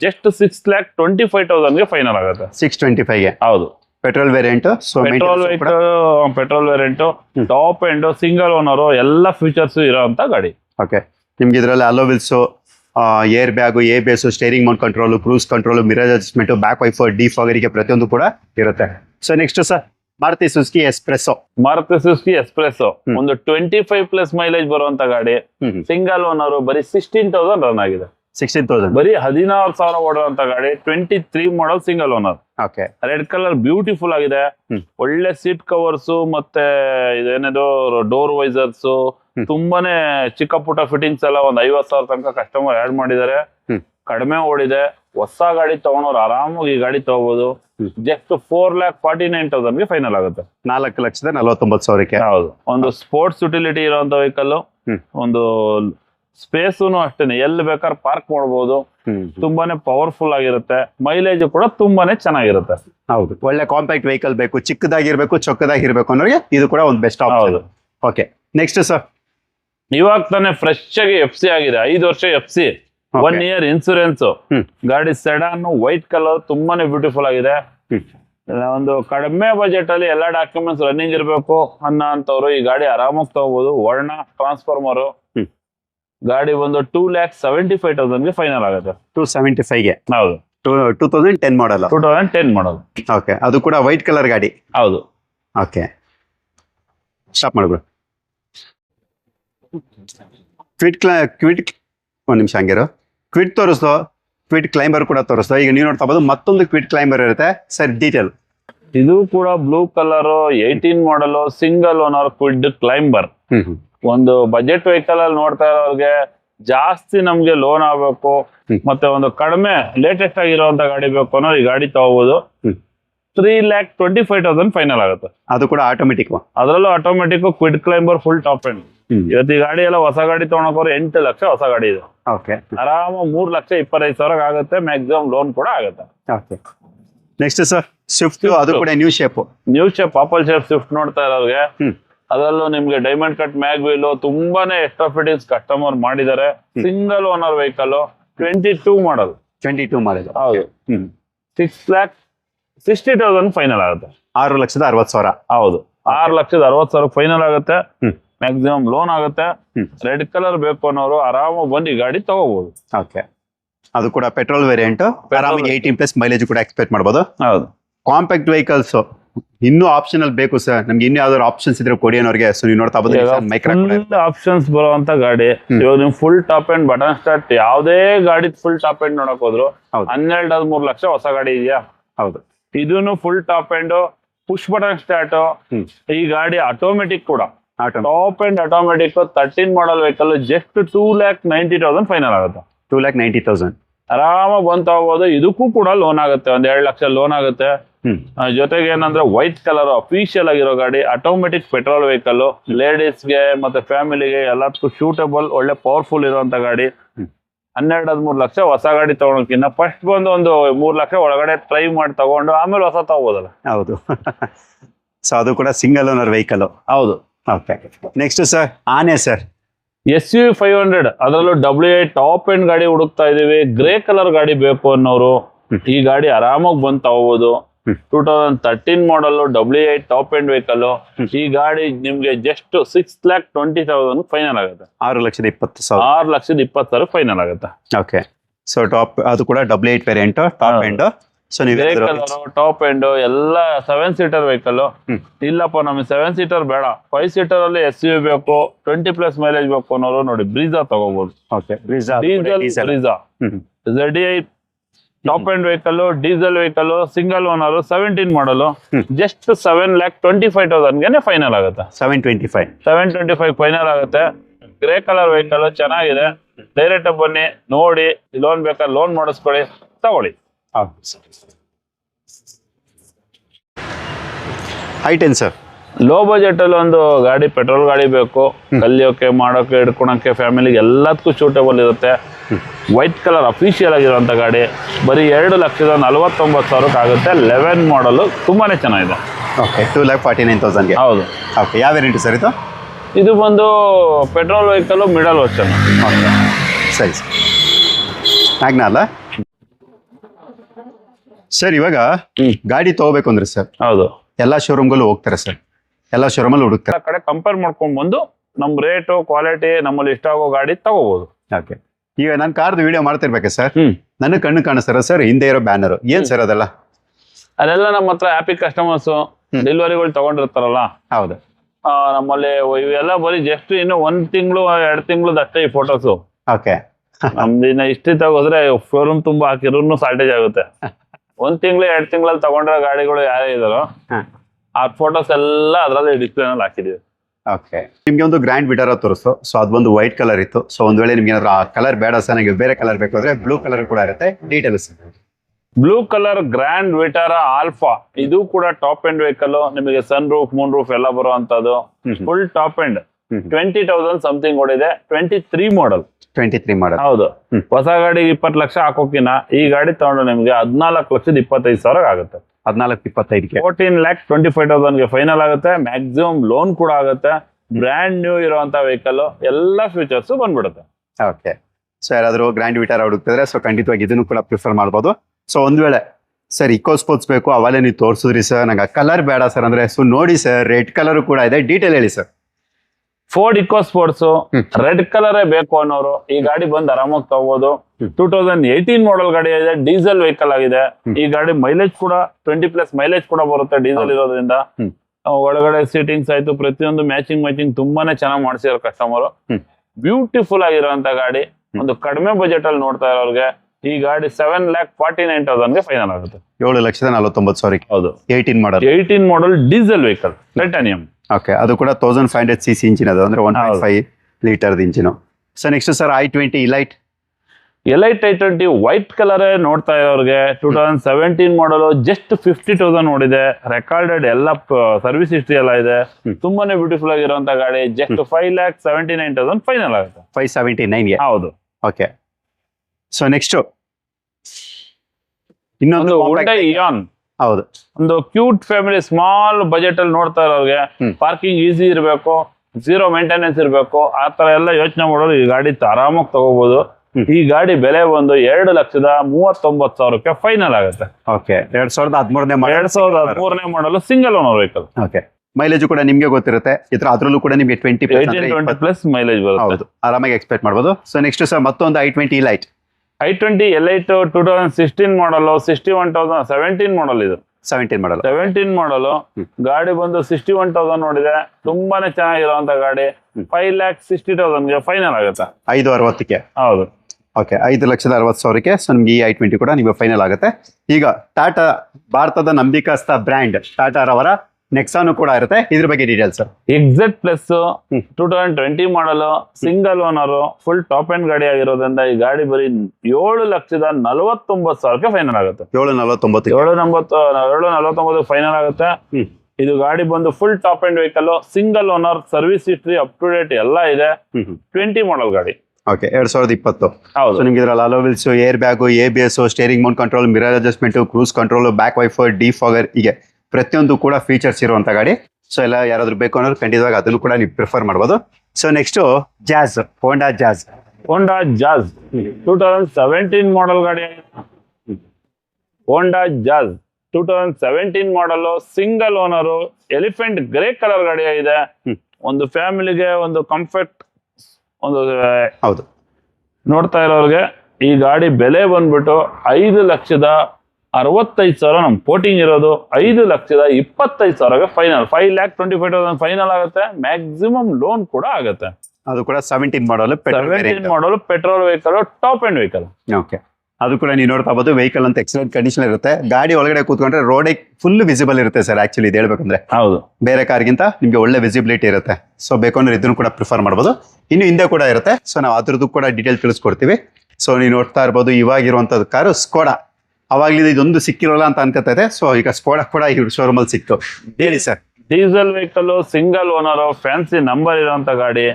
Just six lakh twenty five ತೌಸಂಡ್ಗೆ final ಆಗುತ್ತೆ. Six twenty five ಹೌದು. Petrol variant so petrol vehicle petrol variant. Top end single owner ಎಲ್ಲ features ಇರೋಂತ ಗಾಡಿ. Okay ನಿಮ್ಗೆ ಇದರಲ್ಲಿ alloy wheels air bag A base steering mount control cruise control mirror adjustment back wiper D ಫಾಗರಿಗೆ ಪ್ರತಿಯೊಂದು ಕೂಡ ಇರುತ್ತೆ. So next sir Maruti Suzuki Espresso. Maruti Suzuki express ಒಂದು ಟ್ವೆಂಟಿ ಫೈವ್ ಪ್ಲಸ್ ಮೈಲೇಜ್ ಬರುವಂತ ಗಾಡಿ. ಸಿಂಗಲ್ ಓನರ್ ಬರೀ sixteen thousand run ಆಗಿದೆ. Sixteen thousand. ಬರೀ ಹದಿನಾರು ಸಾವಿರ ಓಡುವಂತ ಗಾಡಿ twenty three model single owner red colour beautiful ಆಗಿದೆ. ಒಳ್ಳೆ ಸೀಟ್ ಕವರ್ಸ್ ಮತ್ತೆ ಇದೇನದು ಡೋರ್ ವೈಸರ್ಸ್. ತುಂಬಾನೇ ಚಿಕ್ಕ ಪುಟ್ಟ ಫಿಟ್ಟಿಂಗ್ಸ್ ಎಲ್ಲ ಒಂದ್ ಐವತ್ ಸಾವಿರ ತನಕ ಕಸ್ಟಮರ್ ಆಡ್ ಮಾಡಿದ್ದಾರೆ. ಕಡಿಮೆ ಓಡಿದೆ. ಹೊಸ ಗಾಡಿ ತಗೊಂಡವ್ರು ಆರಾಮಾಗಿ ಈ ಗಾಡಿ ತಗೋಬಹುದು just four lakh forty nine ತೌಸಂಡ್ಗೆ final ಆಗುತ್ತೆ. ನಾಲ್ಕು ಲಕ್ಷದ ನಲವತ್ತೊಂಬತ್ತು ಸಾವಿರಕ್ಕೆ. ಹೌದು. ಒಂದು ಸ್ಪೋರ್ಟ್ಸ್ ಯುಟಿಲಿಟಿ ಇರುವಂತ ವೆಹಿಕಲ್. ಒಂದು ಸ್ಪೇಸೂ ಅಷ್ಟೇನೆ. ಎಲ್ಲಿ ಬೇಕಾದ್ರೆ ಪಾರ್ಕ್ ಮಾಡಬಹುದು. ತುಂಬಾನೇ ಪವರ್ಫುಲ್ ಆಗಿರುತ್ತೆ. ಮೈಲೇಜ್ ಕೂಡ ತುಂಬಾನೇ ಚೆನ್ನಾಗಿರುತ್ತೆ. ಹೌದು. ಒಳ್ಳೆ ಕಾಂಪ್ಯಾಕ್ಟ್ ವೆಹಿಕಲ್ ಬೇಕು ಚಿಕ್ಕದಾಗಿರ್ಬೇಕು ಚೊಕ್ಕದಾಗಿರ್ಬೇಕು ಅನ್ನೋರಿಗೆ ಇದು ಕೂಡ ಒಂದು ಬೆಸ್ಟ್ ಆಪ್ಷನ್ ಹೌದು. ಓಕೆ ನೆಕ್ಸ್ಟ್ ಸರ್ ಇವಾಗ ತಾನೇ ಫ್ರೆಶ್ ಆಗಿ ಎಫ್ ಸಿ ಆಗಿದೆ. ಐದು ವರ್ಷ F C one year insurance. ಗಾಡಿ ಸೆಡನ್ ವೈಟ್ ಕಲರ್ ತುಂಬಾನೇ ಬ್ಯೂಟಿಫುಲ್ ಆಗಿದೆ. ಒಂದು ಕಡಿಮೆ ಬಜೆಟ್ ಅಲ್ಲಿ ಎಲ್ಲ ಡಾಕ್ಯುಮೆಂಟ್ಸ್ ರನ್ನಿಂಗ್ ಇರಬೇಕು ಅನ್ನೋ ಅಂತವ್ರು ಈ ಗಾಡಿ ಆರಾಮಾಗಿ ತಗೋಬಹುದು ವರ್ಣ ಟ್ರಾನ್ಸ್ಫಾರ್ಮರ್. ಗಾಡಿ ಬಂದು ಟೂ ಲ್ಯಾಕ್ ಸೆವೆಂಟಿ ಫೈವ್ ತೌಸಂಡ್ಗೆ ಫೈನಲ್ ಆಗುತ್ತೆ. ಟೂ ಸೆವೆಂಟಿ ಫೈವ್ಗೆ ಹೌದು. ಟೂ ಟೂ ತೌಸಂಡ್ ಟೆನ್ ಮಾಡಲ್ಲ ಟೂ ತೌಸಂಡ್ ಟೆನ್ ಮಾಡೋದು ಓಕೆ ಅದು ಕೂಡ ವೈಟ್ ಕಲರ್ ಗಾಡಿ. ಹೌದು. ಓಕೆ ಸ್ಟಾಪ್ ಮಾಡ್ಬಿಡು ಕ್ವಿಟ್ ಕ್ಲಾ ಕ್ವಿಟ್ ಒಂದು ನಿಮಿಷ ಹಂಗಿರು ಕ್ವಿಟ್ ತೋರಿಸ್ತು ಕ್ವಿಟ್ ಕ್ಲೈಂಬರ್ ಕೂಡ ತೋರಿಸ್ತು ಈಗ ನೀವು ನೋಡ್ತಾ ಬೋದು ಮತ್ತೊಂದು ಕ್ವಿಟ್ ಕ್ಲೈಂಬರ್ ಇರುತ್ತೆ. ಸರ್ ಡೀಟೇಲ್ ಇದು ಕೂಡ blue colour eighteen model single owner Kwid Climber ಒಂದು ಬಜೆಟ್ ವೆಹಿಕಲ್ ಅಲ್ಲಿ ನೋಡ್ತಾ ಇರೋರಿಗೆ ಜಾಸ್ತಿ ನಮ್ಗೆ ಲೋನ್ ಆಗ್ಬೇಕು ಮತ್ತೆ ಒಂದು ಕಡಿಮೆ ಲೇಟೆಸ್ಟ್ ಆಗಿರುವಂತ ಗಾಡಿ ಬೇಕು ಅನ್ನೋ ಈ ಗಾಡಿ ತಗೋಬಹುದು. Three lakh twenty five thousand final ಆಗುತ್ತೆ. ಅದು ಕೂಡ ಆಟೋಮೆಟಿಕ್ ಅದರಲ್ಲೂ automatic Kwid Climber full top end ಇವತ್ತು ಈ ಗಾಡಿ ಎಲ್ಲ ಹೊಸ ಗಾಡಿ ತಗೊಳಕೋರು ಎಂಟು ಲಕ್ಷ ಹೊಸ ಗಾಡಿ ಇದೆ. ಓಕೆ ಆರಾಮ ಮೂರ್ ಲಕ್ಷ ಇಪ್ಪತ್ತೈದು ಸಾವಿರ ಆಗುತ್ತೆ ಮ್ಯಾಕ್ಸಿಮಮ್ ಲೋನ್ ಕೂಡ ಆಗುತ್ತೆ. ಓಕೆ ನೆಕ್ಸ್ಟ್ ಸರ್ ಸ್ವಿಫ್ಟ್ ಅದು ಕೂಡ new shape new shape apple shape Swift ನೋಡ್ತಾ ಇರೋರಿಗೆ. ಅದರಲ್ಲೂ ನಿಮ್ಗೆ ಡೈಮಂಡ್ ಕಟ್ ಮ್ಯಾಗ್ ವೀಲ್ ತುಂಬಾನೇ ಎಕ್ಸ್ಟ್ರಾ ಫಿಟ್ಟಿಂಗ್ಸ್ ಕಸ್ಟಮರ್ ಮಾಡಿದ್ದಾರೆ. Single owner vehicle twenty two model twenty two ಮಾಡಿದ್ರು ಹೌದು. Six lakh sixty thousand final ಆಗುತ್ತೆ. ಆರು ಲಕ್ಷದ ಅರವತ್ತು ಸಾವಿರ. ಹೌದು. ಆರು ಲಕ್ಷದ ಅರವತ್ತು ಸಾವಿರ ಫೈನಲ್ ಆಗುತ್ತೆ. ಮ್ಯಾಕ್ಸಿಮಮ್ ಲೋನ್ ಆಗುತ್ತೆ. ರೆಡ್ ಕಲರ್ ಬೇಕು ಅನ್ನೋರು ಆರಾಮಾಗಿ ಬಂದು ಈ ಗಾಡಿ ತಗೋಬಹುದು ಓಕೆ ಅದು ಕೂಡ ಪೆಟ್ರೋಲ್ ವೇರಿಯಂಟ್ ಆರಾಮಾಗಿ ಏಯ್ಟೀನ್ ಪ್ಲಸ್ ಮೈಲೇಜ್ ಕೂಡ ಎಕ್ಸ್ಪೆಕ್ಟ್ ಮಾಡ್ಬೋದು. ಹೌದು. ಕಾಂಪ್ಯಾಕ್ಟ್ ವೆಹಿಕಲ್ಸ್ ಇನ್ನೂ ಆಪ್ಷನಲ್ ಬೇಕು ಸರ್ ನಮ್ಗೆ ಇನ್ನೂ ಯಾವ್ದಾದ್ರು ಆಪ್ಷನ್ಸ್ ಇದ್ರೆ ಕೊಡಿ ಅನ್ನೋರಿಗೆ. ಸೊ ನೀವು ನೋಡ್ತಾ ಬಂದ್ರೆ ಆಪ್ಷನ್ಸ್ ಬರುವಂತ ಗಾಡಿ. ಇವಾಗ ನೀವು full top end button start ಯಾವ್ದೇ ಗಾಡಿ ಫುಲ್ ಟಾಪ್ ಅಂಡ್ ನೋಡಕ್ ಹೋದ್ರು ಹೌದು. ಹನ್ನೆರಡು ಹದಿಮೂರು ಲಕ್ಷ ಹೊಸ ಗಾಡಿ ಇದೆಯಾ? ಹೌದು. ಇದೂನು full top end push button start. ಈ ಗಾಡಿ ಆಟೋಮೆಟಿಕ್ ಕೂಡ. Top end automatic thirteen model vehicle just two lakh ninety thousand final ಆಗುತ್ತೆ. ಟೂ ಲ್ಯಾಕ್ ನೈಂಟಿ ತೌಸಂಡ್ ಆರಾಮಾಗಿ ಬಂದ್ ತಗೋಬಹುದು ಇದಕ್ಕೂ ಕೂಡ ಲೋನ್ ಆಗುತ್ತೆ. ಒಂದ್ ಎರಡು ಲಕ್ಷ ಲೋನ್ ಆಗುತ್ತೆ. ಜೊತೆಗೆ ಏನಂದ್ರೆ ವೈಟ್ ಕಲರ್ ಅಫಿಷಿಯಲ್ ಆಗಿರೋ ಗಾಡಿ ಆಟೋಮೆಟಿಕ್ ಪೆಟ್ರೋಲ್ ವೆಹಿಕಲ್ ಲೇಡೀಸ್ಗೆ ಮತ್ತೆ ಫ್ಯಾಮಿಲಿಗೆ ಎಲ್ಲದಕ್ಕೂ ಶೂಟಬಲ್ ಒಳ್ಳೆ ಪವರ್ಫುಲ್ ಇರುವಂತ ಗಾಡಿ. ಹನ್ನೆರಡು ಹದಿಮೂರು ಲಕ್ಷ ಹೊಸ ಗಾಡಿ ತಗೊಳಕಿನ್ನ ಫಸ್ಟ್ ಬಂದು ಒಂದು ಮೂರು ಲಕ್ಷ ಒಳಗಡೆ ಟ್ರೈ ಮಾಡಿ ತಗೊಂಡು ಆಮೇಲೆ ಹೊಸ ತಗೋಬೋದಲ್ಲ. ಹೌದು. ಸೊ ಅದು ಕೂಡ ಸಿಂಗಲ್ ಓನರ್ ವೆಹಿಕಲ್ ಹೌದು. ನೆಕ್ಸ್ಟ್ ಸರ್ ಆನೆ sir S U five hundred ಅದರಲ್ಲೂ ಡಬ್ಲ್ಯೂ ಐ ಟಾಪ್ ಎಂಡ್ ಗಾಡಿ ಹುಡುಕ್ತಾ ಇದೀವಿ. ಗ್ರೇ ಕಲರ್ ಗಾಡಿ ಬೇಕು ಅನ್ನೋರು. ಈ ಗಾಡಿ ಆರಾಮಾಗಿ ಬಂದು ತಗೋಬಹುದು. Two thousand thirteen model W eight top end vehicle ಈ ಗಾಡಿ ನಿಮ್ಗೆ just six lakh twenty thousand final ಆಗುತ್ತೆ. ಆರು ಲಕ್ಷದ ಇಪ್ಪತ್ತು ಸಾವಿರ. ಆರು ಲಕ್ಷದ ಇಪ್ಪತ್ತು ಸಾವಿರ ಫೈನಲ್ ಆಗುತ್ತೆ. ಓಕೆ ಸೊ ಟಾಪ್ ಅದು ಕೂಡ W eight variant top end so ನೀವು ಟಾಪ್ ಎಂಡ್ ಎಲ್ಲ ಸೆವೆನ್ ಸೀಟರ್ ವೆಹಿಕಲ್ ಇಲ್ಲಪ್ಪ ನಮಗೆ ಸೆವೆನ್ ಸೀಟರ್ ಬೇಡ. ಫೈವ್ ಸೀಟರ್ ಅಲ್ಲಿ ಎಸ್ ಯು ಬೇಕು ಟ್ವೆಂಟಿ ಪ್ಲಸ್ ಮೈಲೇಜ್ ಬೇಕು ಅನ್ನೋರು ನೋಡಿ ಬ್ರೀಜಾ ತಗೋಬಹುದು okay Brezza diesel. Brezza. Z I top end vehicle diesel vehicle single owner seventeen model. Just seven lakh twenty five ತೌಸಂಡ್ಗೆ final ಆಗುತ್ತೆ. Seven twenty five seven twenty five final ಆಗುತ್ತೆ. Grey colour vehicle ಚೆನ್ನಾಗಿದೆ. Direct ಬನ್ನಿ ನೋಡಿ loan ಬೇಕಾದ್ರೆ loan ಮಾಡಿಸ್ಕೊಳ್ಳಿ ತಗೊಳ್ಳಿ. Hi ten sir low budget ಅಲ್ಲಿ ಒಂದು ಗಾಡಿ ಪೆಟ್ರೋಲ್ ಗಾಡಿ ಬೇಕು. ಕಲಿಯೋಕೆ ಮಾಡೋಕೆ ಹಿಡ್ಕೊಳಕ್ಕೆ ಫ್ಯಾಮಿಲಿಗೆ ಎಲ್ಲದಕ್ಕೂ ಸೂಟೇಬಲ್ ಇರುತ್ತೆ. ವೈಟ್ ಕಲರ್ ಅಫಿಷಿಯಲ್ ಆಗಿರುವಂಥ ಗಾಡಿ. ಬರೀ ಎರಡು ಲಕ್ಷದ ನಲವತ್ತೊಂಬತ್ತು ಸಾವಿರಕ್ಕೆ ಆಗುತ್ತೆ. ಲೆವೆನ್ ಮಾಡಲು ತುಂಬಾನೇ ಚೆನ್ನಾಗಿದೆ. Okay two lakh forty nine ತೌಸಂಡ್ಗೆ ಹೌದು. ಓಕೆ ಯಾವ ವೆರೈಟಿ ಸರ್ ಇದು? ಇದು ಬಂದು petrol vehicle middle version okay ಸರಿ ಸರ್. ಮ್ಯಾಗ್ನಾ ಅಲ್ಲ? ಸರ್ ಇವಾಗ. ಗಾಡಿ ತಗೋಬೇಕು ಅಂದ್ರೆ ಸರ್ ಹೌದು. ಎಲ್ಲ ಶೋರೂಮ್ಗಳು ಹೋಗ್ತಾರೆ ಸರ್. ಎಲ್ಲ ಶೋರೂಮಲ್ಲಿ ಹುಡುಕ್ತಾರೆ. ಕಡೆ ಕಂಪೇರ್ ಮಾಡ್ಕೊಂಡು ಬಂದು ನಮ್ಮ ರೇಟು ಕ್ವಾಲಿಟಿ ನಮ್ಮಲ್ಲಿ ಇಷ್ಟ ಆಗೋ ಗಾಡಿ ತಗೋಬಹುದು ಓಕೆ ಈಗ ನಾನು ಕಾರ್ದು ವಿಡಿಯೋ ಮಾಡ್ತಿರ್ಬೇಕೆ ಸರ್ ಹ್ಮ್. ನನಗೆ ಕಣ್ಣು ಕಾಣಿಸ್ತಾರ ಸರ್ ಹಿಂದೆ ಇರೋ ಬ್ಯಾನರ್ ಏನ್ ಸರ್ ಅದೆಲ್ಲ? ಅದೆಲ್ಲ ನಮ್ಮ ಹತ್ರ ಹ್ಯಾಪಿ ಕಸ್ಟಮರ್ಸ್ ಡೆಲಿವರಿಗಳು ತಗೊಂಡಿರ್ತಾರಲ್ಲ? ಹೌದು. ಆ, ನಮ್ಮಲ್ಲಿ ಇವೆಲ್ಲ ಬರೀ ಜಸ್ಟ್ ಇನ್ನು ಒಂದ್ ತಿಂಗಳು ಎರಡು ತಿಂಗಳದ ಅಷ್ಟೇ ಈ ಫೋಟೋಸು ಓಕೆ ನಮ್ದು ಇನ್ನ ಇಷ್ಟಿ ತಗೋದ್ರೆ ಶೋರೂಮ್ ತುಂಬಾ ಹಾಕಿರೋನು ಶಾರ್ಟೇಜ್ ಆಗುತ್ತೆ. *laughs* ಒಂದ್ ತಿಂಗಳು ಎರಡ್ ತಿಂಗಳಲ್ಲಿ ತಗೊಂಡಿರೋ ಗಾಡಿಗಳು ಯಾರೇ ಇದಾರೋ ಆ ಫೋಟೋಸ್ ಎಲ್ಲ ಅದ್ರಲ್ಲಿ ಡಿಸ್ಪ್ಲೇನಲ್ಲಿ ಹಾಕಿದೀವಿ. ಓಕೆ ನಿಮ್ಗೆ ಒಂದು ಗ್ರ್ಯಾಂಡ್ ವಿಟಾರ ತೋರಿಸು. ಸೊ ಅದೊಂದು ವೈಟ್ ಕಲರ್ ಇತ್ತು. ಸೊ ಒಂದ್ ವೇಳೆ ನಿಮ್ಗೆ ಏನಾದ್ರು ಆ ಕಲರ್ ಬೇಡ ಸರ್ ನನಗೆ ಬೇರೆ ಕಲರ್ ಬೇಕಾದ್ರೆ ಅಂದ್ರೆ ಬ್ಲೂ ಕಲರ್ ಕೂಡ ಇರುತ್ತೆ. Details blue colour Grand Vitara Alpha ಇದು ಕೂಡ ಟಾಪ್ ಎಂಡ್ ವೆಹಿಕಲ್ ನಿಮಗೆ ಸನ್ ರೂಫ್ ಮೂನ್ ರೂಫ್ ಎಲ್ಲ ಬರುವಂತದ್ದು full top end. Twenty thousand something ಓಡಿದೆ twenty three model twenty three model ಹೌದು. ಹೊಸ ಗಾಡಿಗೆ ಇಪ್ಪತ್ತು ಲಕ್ಷ ಹಾಕೋಕಿನ ಈ ಗಾಡಿ ತಗೊಂಡು ನಿಮಗೆ ಹದಿನಾಲ್ಕು ಲಕ್ಷದ ಇಪ್ಪತ್ತೈದು ಸಾವಿರ ಆಗುತ್ತೆ. ಹದಿನಾಲ್ಕು ಇಪ್ಪತ್ತೈದಕ್ಕೆ. ಫೋರ್ಟೀನ್ ಲ್ಯಾಕ್ ಟ್ವೆಂಟಿ ಫೈವ್ ತೌಸಂಡ್ಗೆ ಫೈನಲ್ ಆಗುತ್ತೆ. ಮ್ಯಾಕ್ಸಿಮಮ್ ಲೋನ್ ಕೂಡ ಆಗುತ್ತೆ. ಬ್ರ್ಯಾಂಡ್ ನ್ಯೂ ಇರುವಂತ ವೆಹಿಕಲ್ ಎಲ್ಲ ಫೀಚರ್ಸ್ ಬಂದ್ಬಿಡುತ್ತೆ. ಓಕೆ ಸೊ ಯಾರಾದರೂ ಗ್ರ್ಯಾಂಡ್ ವಿಟಾರ್ ಹುಡುಕ್ತಿದ್ರೆ ಸೊ ಖಂಡಿತವಾಗಿ ಇದನ್ನು ಕೂಡ ಪ್ರಿಫರ್ ಮಾಡ್ಬೋದು. ಸೊ ಒಂದ್ ವೇಳೆ ಸರ್ ಇಕೋ ಸ್ಪೋರ್ಟ್ಸ್ ಬೇಕು ಅವಾಗಲೇ ನೀವು ತೋರಿಸಿದ್ರಿ ಸರ್ ನಂಗೆ ಕಲರ್ ಬೇಡ ಸರ್ ಅಂದ್ರೆ ಸೊ ನೋಡಿ ಸರ್ ರೆಡ್ ಕಲರ್ ಕೂಡ ಇದೆ. ಡೀಟೇಲ್ ಹೇಳಿ sir Ford Eco sports red ಕಲರೇ ಬೇಕು ಅನ್ನೋರು ಈ ಗಾಡಿ ಬಂದ್ ಆರಾಮಾಗಿ ತಗೋಬಹುದು. ಟೂ ತೌಸಂಡ್ ಏಯ್ಟೀನ್ ಮಾಡಲ್ ಗಾಡಿ ಇದೆ ಡೀಸೆಲ್ ವೆಹಿಕಲ್ ಆಗಿದೆ. ಈ ಗಾಡಿ ಮೈಲೇಜ್ ಕೂಡ ಟ್ವೆಂಟಿ ಪ್ಲಸ್ ಮೈಲೇಜ್ ಕೂಡ ಬರುತ್ತೆ ಡೀಸೆಲ್ ಇರೋದ್ರಿಂದ. ಒಳಗಡೆ ಸೀಟಿಂಗ್ಸ್ ಆಯ್ತು ಪ್ರತಿಯೊಂದು ಮ್ಯಾಚಿಂಗ್ ಮ್ಯಾಚಿಂಗ್ ತುಂಬಾನೇ ಚೆನ್ನಾಗಿ ಮಾಡಿಸಿರೋ ಕಸ್ಟಮರ್ ಬ್ಯೂಟಿಫುಲ್ ಆಗಿರುವಂತ ಗಾಡಿ. ಒಂದು ಕಡಿಮೆ ಬಜೆಟ್ ಅಲ್ಲಿ ನೋಡ್ತಾ ಇರೋರಿಗೆ ಈ ಗಾಡಿ ಸೆವೆನ್ ಲ್ಯಾಕ್ ಫಾರ್ಟಿ ನೈನ್ ತೌಸಂಡ್ಗೆ ಫೈನಲ್ ಆಗುತ್ತೆ. ಏಳು ಲಕ್ಷದ ನಲವತ್ತೊಂಬತ್ತು ಸಾರಿ ಹೌದು. Eighteen model eighteen model diesel vehicle Titanium okay ಅದು ಕೂಡ thousand five hundred C C engine ಅದು ಅಂದ್ರೆ one point. Five litre engine so next sir i twenty Elite Elite i twenty white colour ನೋಡ್ತಾ ಇರೋರಿಗೆ two thousand seventeen model just fifty thousand ನೋಡಿದೆ recorded ಎಲ್ಲ service history ಎಲ್ಲ ಇದೆ. ತುಂಬಾನೇ beautiful ಆಗಿರುವಂತ ಗಾಡಿ just five lakh seventy nine thousand final ಆಗುತ್ತೆ. ಫೈವ್ ಸೆವೆಂಟಿ ನೈನ್ಗೆ ಹೌದು. ಓಕೆ ಸೊ ನೆಕ್ಸ್ಟ್ ಇನ್ನೊಂದು ಇಯಾನ್ ಹೌದು. ಒಂದು ಕ್ಯೂಟ್ ಫ್ಯಾಮಿಲಿ ಸ್ಮಾಲ್ ಬಜೆಟ್ ಅಲ್ಲಿ ನೋಡ್ತಾ ಇರೋರಿಗೆ. ಪಾರ್ಕಿಂಗ್ ಈಸಿ ಇರಬೇಕು ಝೀರೋ ಮೇಂಟೆನೆನ್ಸ್ ಇರಬೇಕು ಆ ತರ ಎಲ್ಲ ಯೋಚನೆ ಮಾಡೋರು ಈ ಗಾಡಿ ಆರಾಮಾಗಿ ತಗೋಬಹುದು. ಈ ಗಾಡಿ ಬೆಲೆ ಬಂದು ಎರಡು ಲಕ್ಷದ ಮೂವತ್ತೊಂಬತ್ತು ರೂಪಾಯಿ ಫೈನಲ್ ಆಗುತ್ತೆ. ಓಕೆ ಎರಡ್ ಸಾವಿರದ ಹದಿಮೂರನೇ ಎರಡ್ ಸಾವಿರದ ಹದಿಮೂರನೇ ಮಾಡಲು single owner vehicle okay mileage ಕೂಡ ನಿಮ್ಗೆ ಗೊತ್ತಿರುತ್ತೆ. ಇದ್ರ ಅದ್ರಲ್ಲೂ ಕೂಡ ನಿಮ್ಗೆ ಟ್ವೆಂಟಿ ಪ್ಲಸ್ ಮೈಲೇಜ್ ಬರುತ್ತೆ. ಆರಾಮಾಗಿ ಎಕ್ಸ್ಪೆಕ್ಟ್ ಮಾಡಬಹುದು ಸೊ ನೆಕ್ಸ್ಟ್ ಸರ್ ಮತ್ತೊಂದು i twenty light i twenty Elite two thousand sixteen model sixty one thousand seventeen model ಇದು ಸೆವೆಂಟೀನ್ ಮಾಡಲ್ ಸೆವೆಂಟೀನ್ ಮಾಡಲು ಗಾಡಿ ಬಂದು ಸಿಕ್ಸ್ಟಿ ಒನ್ ತೌಸಂಡ್ ನೋಡಿದೆ ತುಂಬಾನೇ ಚೆನ್ನಾಗಿರುವಂತ ಗಾಡಿ. ಫೈವ್ ಲ್ಯಾಕ್ ಸಿಕ್ಸ್ಟಿ ತೌಸಂಡ್ಗೆ ಫೈನಲ್ ಆಗುತ್ತೆ. ಐದು ಅರವತ್ತಕ್ಕೆ. ಹೌದು. ಓಕೆ ಐದು ಲಕ್ಷದ ಅರವತ್ತು ಸಾವಿರಕ್ಕೆ ಸೊ ನಿಮ್ಗೆ ಈ ಐ ಟ್ವೆಂಟಿ ಕೂಡ ನಿಮಗೆ ಫೈನಲ್ ಆಗುತ್ತೆ. ಈಗ ಟಾಟಾ ಭಾರತದ ನಂಬಿಕಸ್ಥ ಬ್ರ್ಯಾಂಡ್ ಟಾಟಾರವರ ನೆಕ್ಸಾನು ಕೂಡ ಇರುತ್ತೆ. ಇದ್ರ ಬಗ್ಗೆ details sir. ಎಕ್ಸೆಟ್ plus. Two thousand twenty model single owner full top end ಗಾಡಿ ಆಗಿರೋದ್ರಿಂದ ಈ ಗಾಡಿ ಬರೀ ಏಳು ಲಕ್ಷದ ನಲವತ್ತೊಂಬತ್ತು ಸಾವಿರಕ್ಕೆ ಫೈನಲ್ ಆಗುತ್ತೆ. ಏಳು ನಲವತ್ತೊಂಬತ್ತು ಏಳು ನಂಬತ್ತು ಏಳು ನಲವತ್ತೊಂಬತ್ತು ಫೈನಲ್ ಆಗುತ್ತೆ. ಇದು ಗಾಡಿ ಬಂದು full top end vehicle single owner service history up to date ಎಲ್ಲ ಇದೆ. ಟ್ವೆಂಟಿ ಮಾಡಲ್ ಗಾಡಿ. ಓಕೆ ಎರಡ್ ಸಾವಿರದ ಇಪ್ಪತ್ತು. ಹೌದು. ನಿಮ್ಗೆ ಇದ್ರಲ್ಲಿ alloy wheels air bag A B S steering mount control mirror adjustment cruise control back wiper defogger ಹೀಗೆ. ಪ್ರತಿಯೊಂದು ಕೂಡ ಫೀಚರ್ಸ್ ಇರುವಂತ ಗಾಡಿ. ಸೊ ಎಲ್ಲ ಯಾರಾದರೂ ಬೇಕು ಅನ್ನೋರು ಖಂಡಿತವಾಗಿ ಅದನ್ನು ಕೂಡ ನೀವು ಪ್ರಿಫರ್ ಮಾಡ್ಬೋದು. So next Jazz Honda Jazz Honda Jazz two thousand seventeen model ಗಾಡಿ. Honda Jazz two thousand seventeen model single owner elephant grey colour ಗಾಡಿ ಇದೆ. ಒಂದು ಫ್ಯಾಮಿಲಿಗೆ ಒಂದು ಕಂಫರ್ಟ್ ಒಂದು ಹೌದು. ನೋಡ್ತಾ ಇರೋರಿಗೆ ಈ ಗಾಡಿ ಬೆಲೆ ಬಂದ್ಬಿಟ್ಟು ಐದು ಲಕ್ಷದ ಅರವತ್ತೈದು ಸಾವಿರ ನಮ್ಗೆ ಪೋಟಿಂಗ್ ಇರೋದು ಐದು ಲಕ್ಷದ ಇಪ್ಪತ್ತೈದು ಸಾವಿರಗೆ final five lakh twenty five thousand final ಆಗುತ್ತೆ. ಮ್ಯಾಕ್ಸಿಮಮ್ ಲೋನ್ ಕೂಡ ಆಗುತ್ತೆ. ಅದು ಕೂಡ seventeen model seventeen model petrol vehicle top end vehicle okay ಅದು ಕೂಡ ನೀವು ನೋಡ್ತಾ ಬೋದು ವೆಹಿಕಲ್ ಅಂತ ಎಕ್ಸಲೆಂಟ್ ಕಂಡೀಷನ್ ಇರುತ್ತೆ. ಗಾಡಿ ಒಳಗಡೆ ಕೂತ್ಕೊಂಡ್ರೆ ರೋಡ್ ಫುಲ್ ವಿಸಿಬಲ್ ಇರುತ್ತೆ ಸರ್ ಆಕ್ಚುಲಿ ಇದು ಹೇಳ್ಬೇಕಂದ್ರೆ. ಹೌದು. ಬೇರೆ ಕಾರ್ಗಿಂತ ನಿಮ್ಗೆ ಒಳ್ಳೆ ವಿಸಿಬಿಲಿಟಿ ಇರುತ್ತೆ. ಸೊ ಬೇಕು ಅಂದ್ರೆ ಇದನ್ನು ಕೂಡ ಪ್ರಿಫರ್ ಮಾಡಬಹುದು ಇನ್ನು ಹಿಂದೆ ಕೂಡ ಇರುತ್ತೆ. ಸೊ ನಾವು ಅದ್ರದ್ದು ಕೂಡ ಡೀಟೇಲ್ ತಿಳಿಸ್ಕೊಡ್ತೀವಿ. ಸೊ ನೀವು ನೋಡ್ತಾ ಇರ್ಬೋದು ಇವಾಗಿರುವಂತದ್ದು ಕಾರು ಸ್ಕೋಡಾ ಅವಾಗ್ಲಿಂದ ಇದೊಂದು ಸಿಕ್ಕಿರೋಲ್ಲ ಅಂತ ಅನ್ಕೋತಾ ಇದೆ. ಸೊ ಈಗ ಸ್ಕೋಡ ಕೂಡ ಶೋರೂಮ್ ಅಲ್ಲಿ ಸಿಕ್ತು. ಹೇಳಿ sir. Diesel vehicle single owner fancy number ಇರುವಂತ ಗಾಡಿ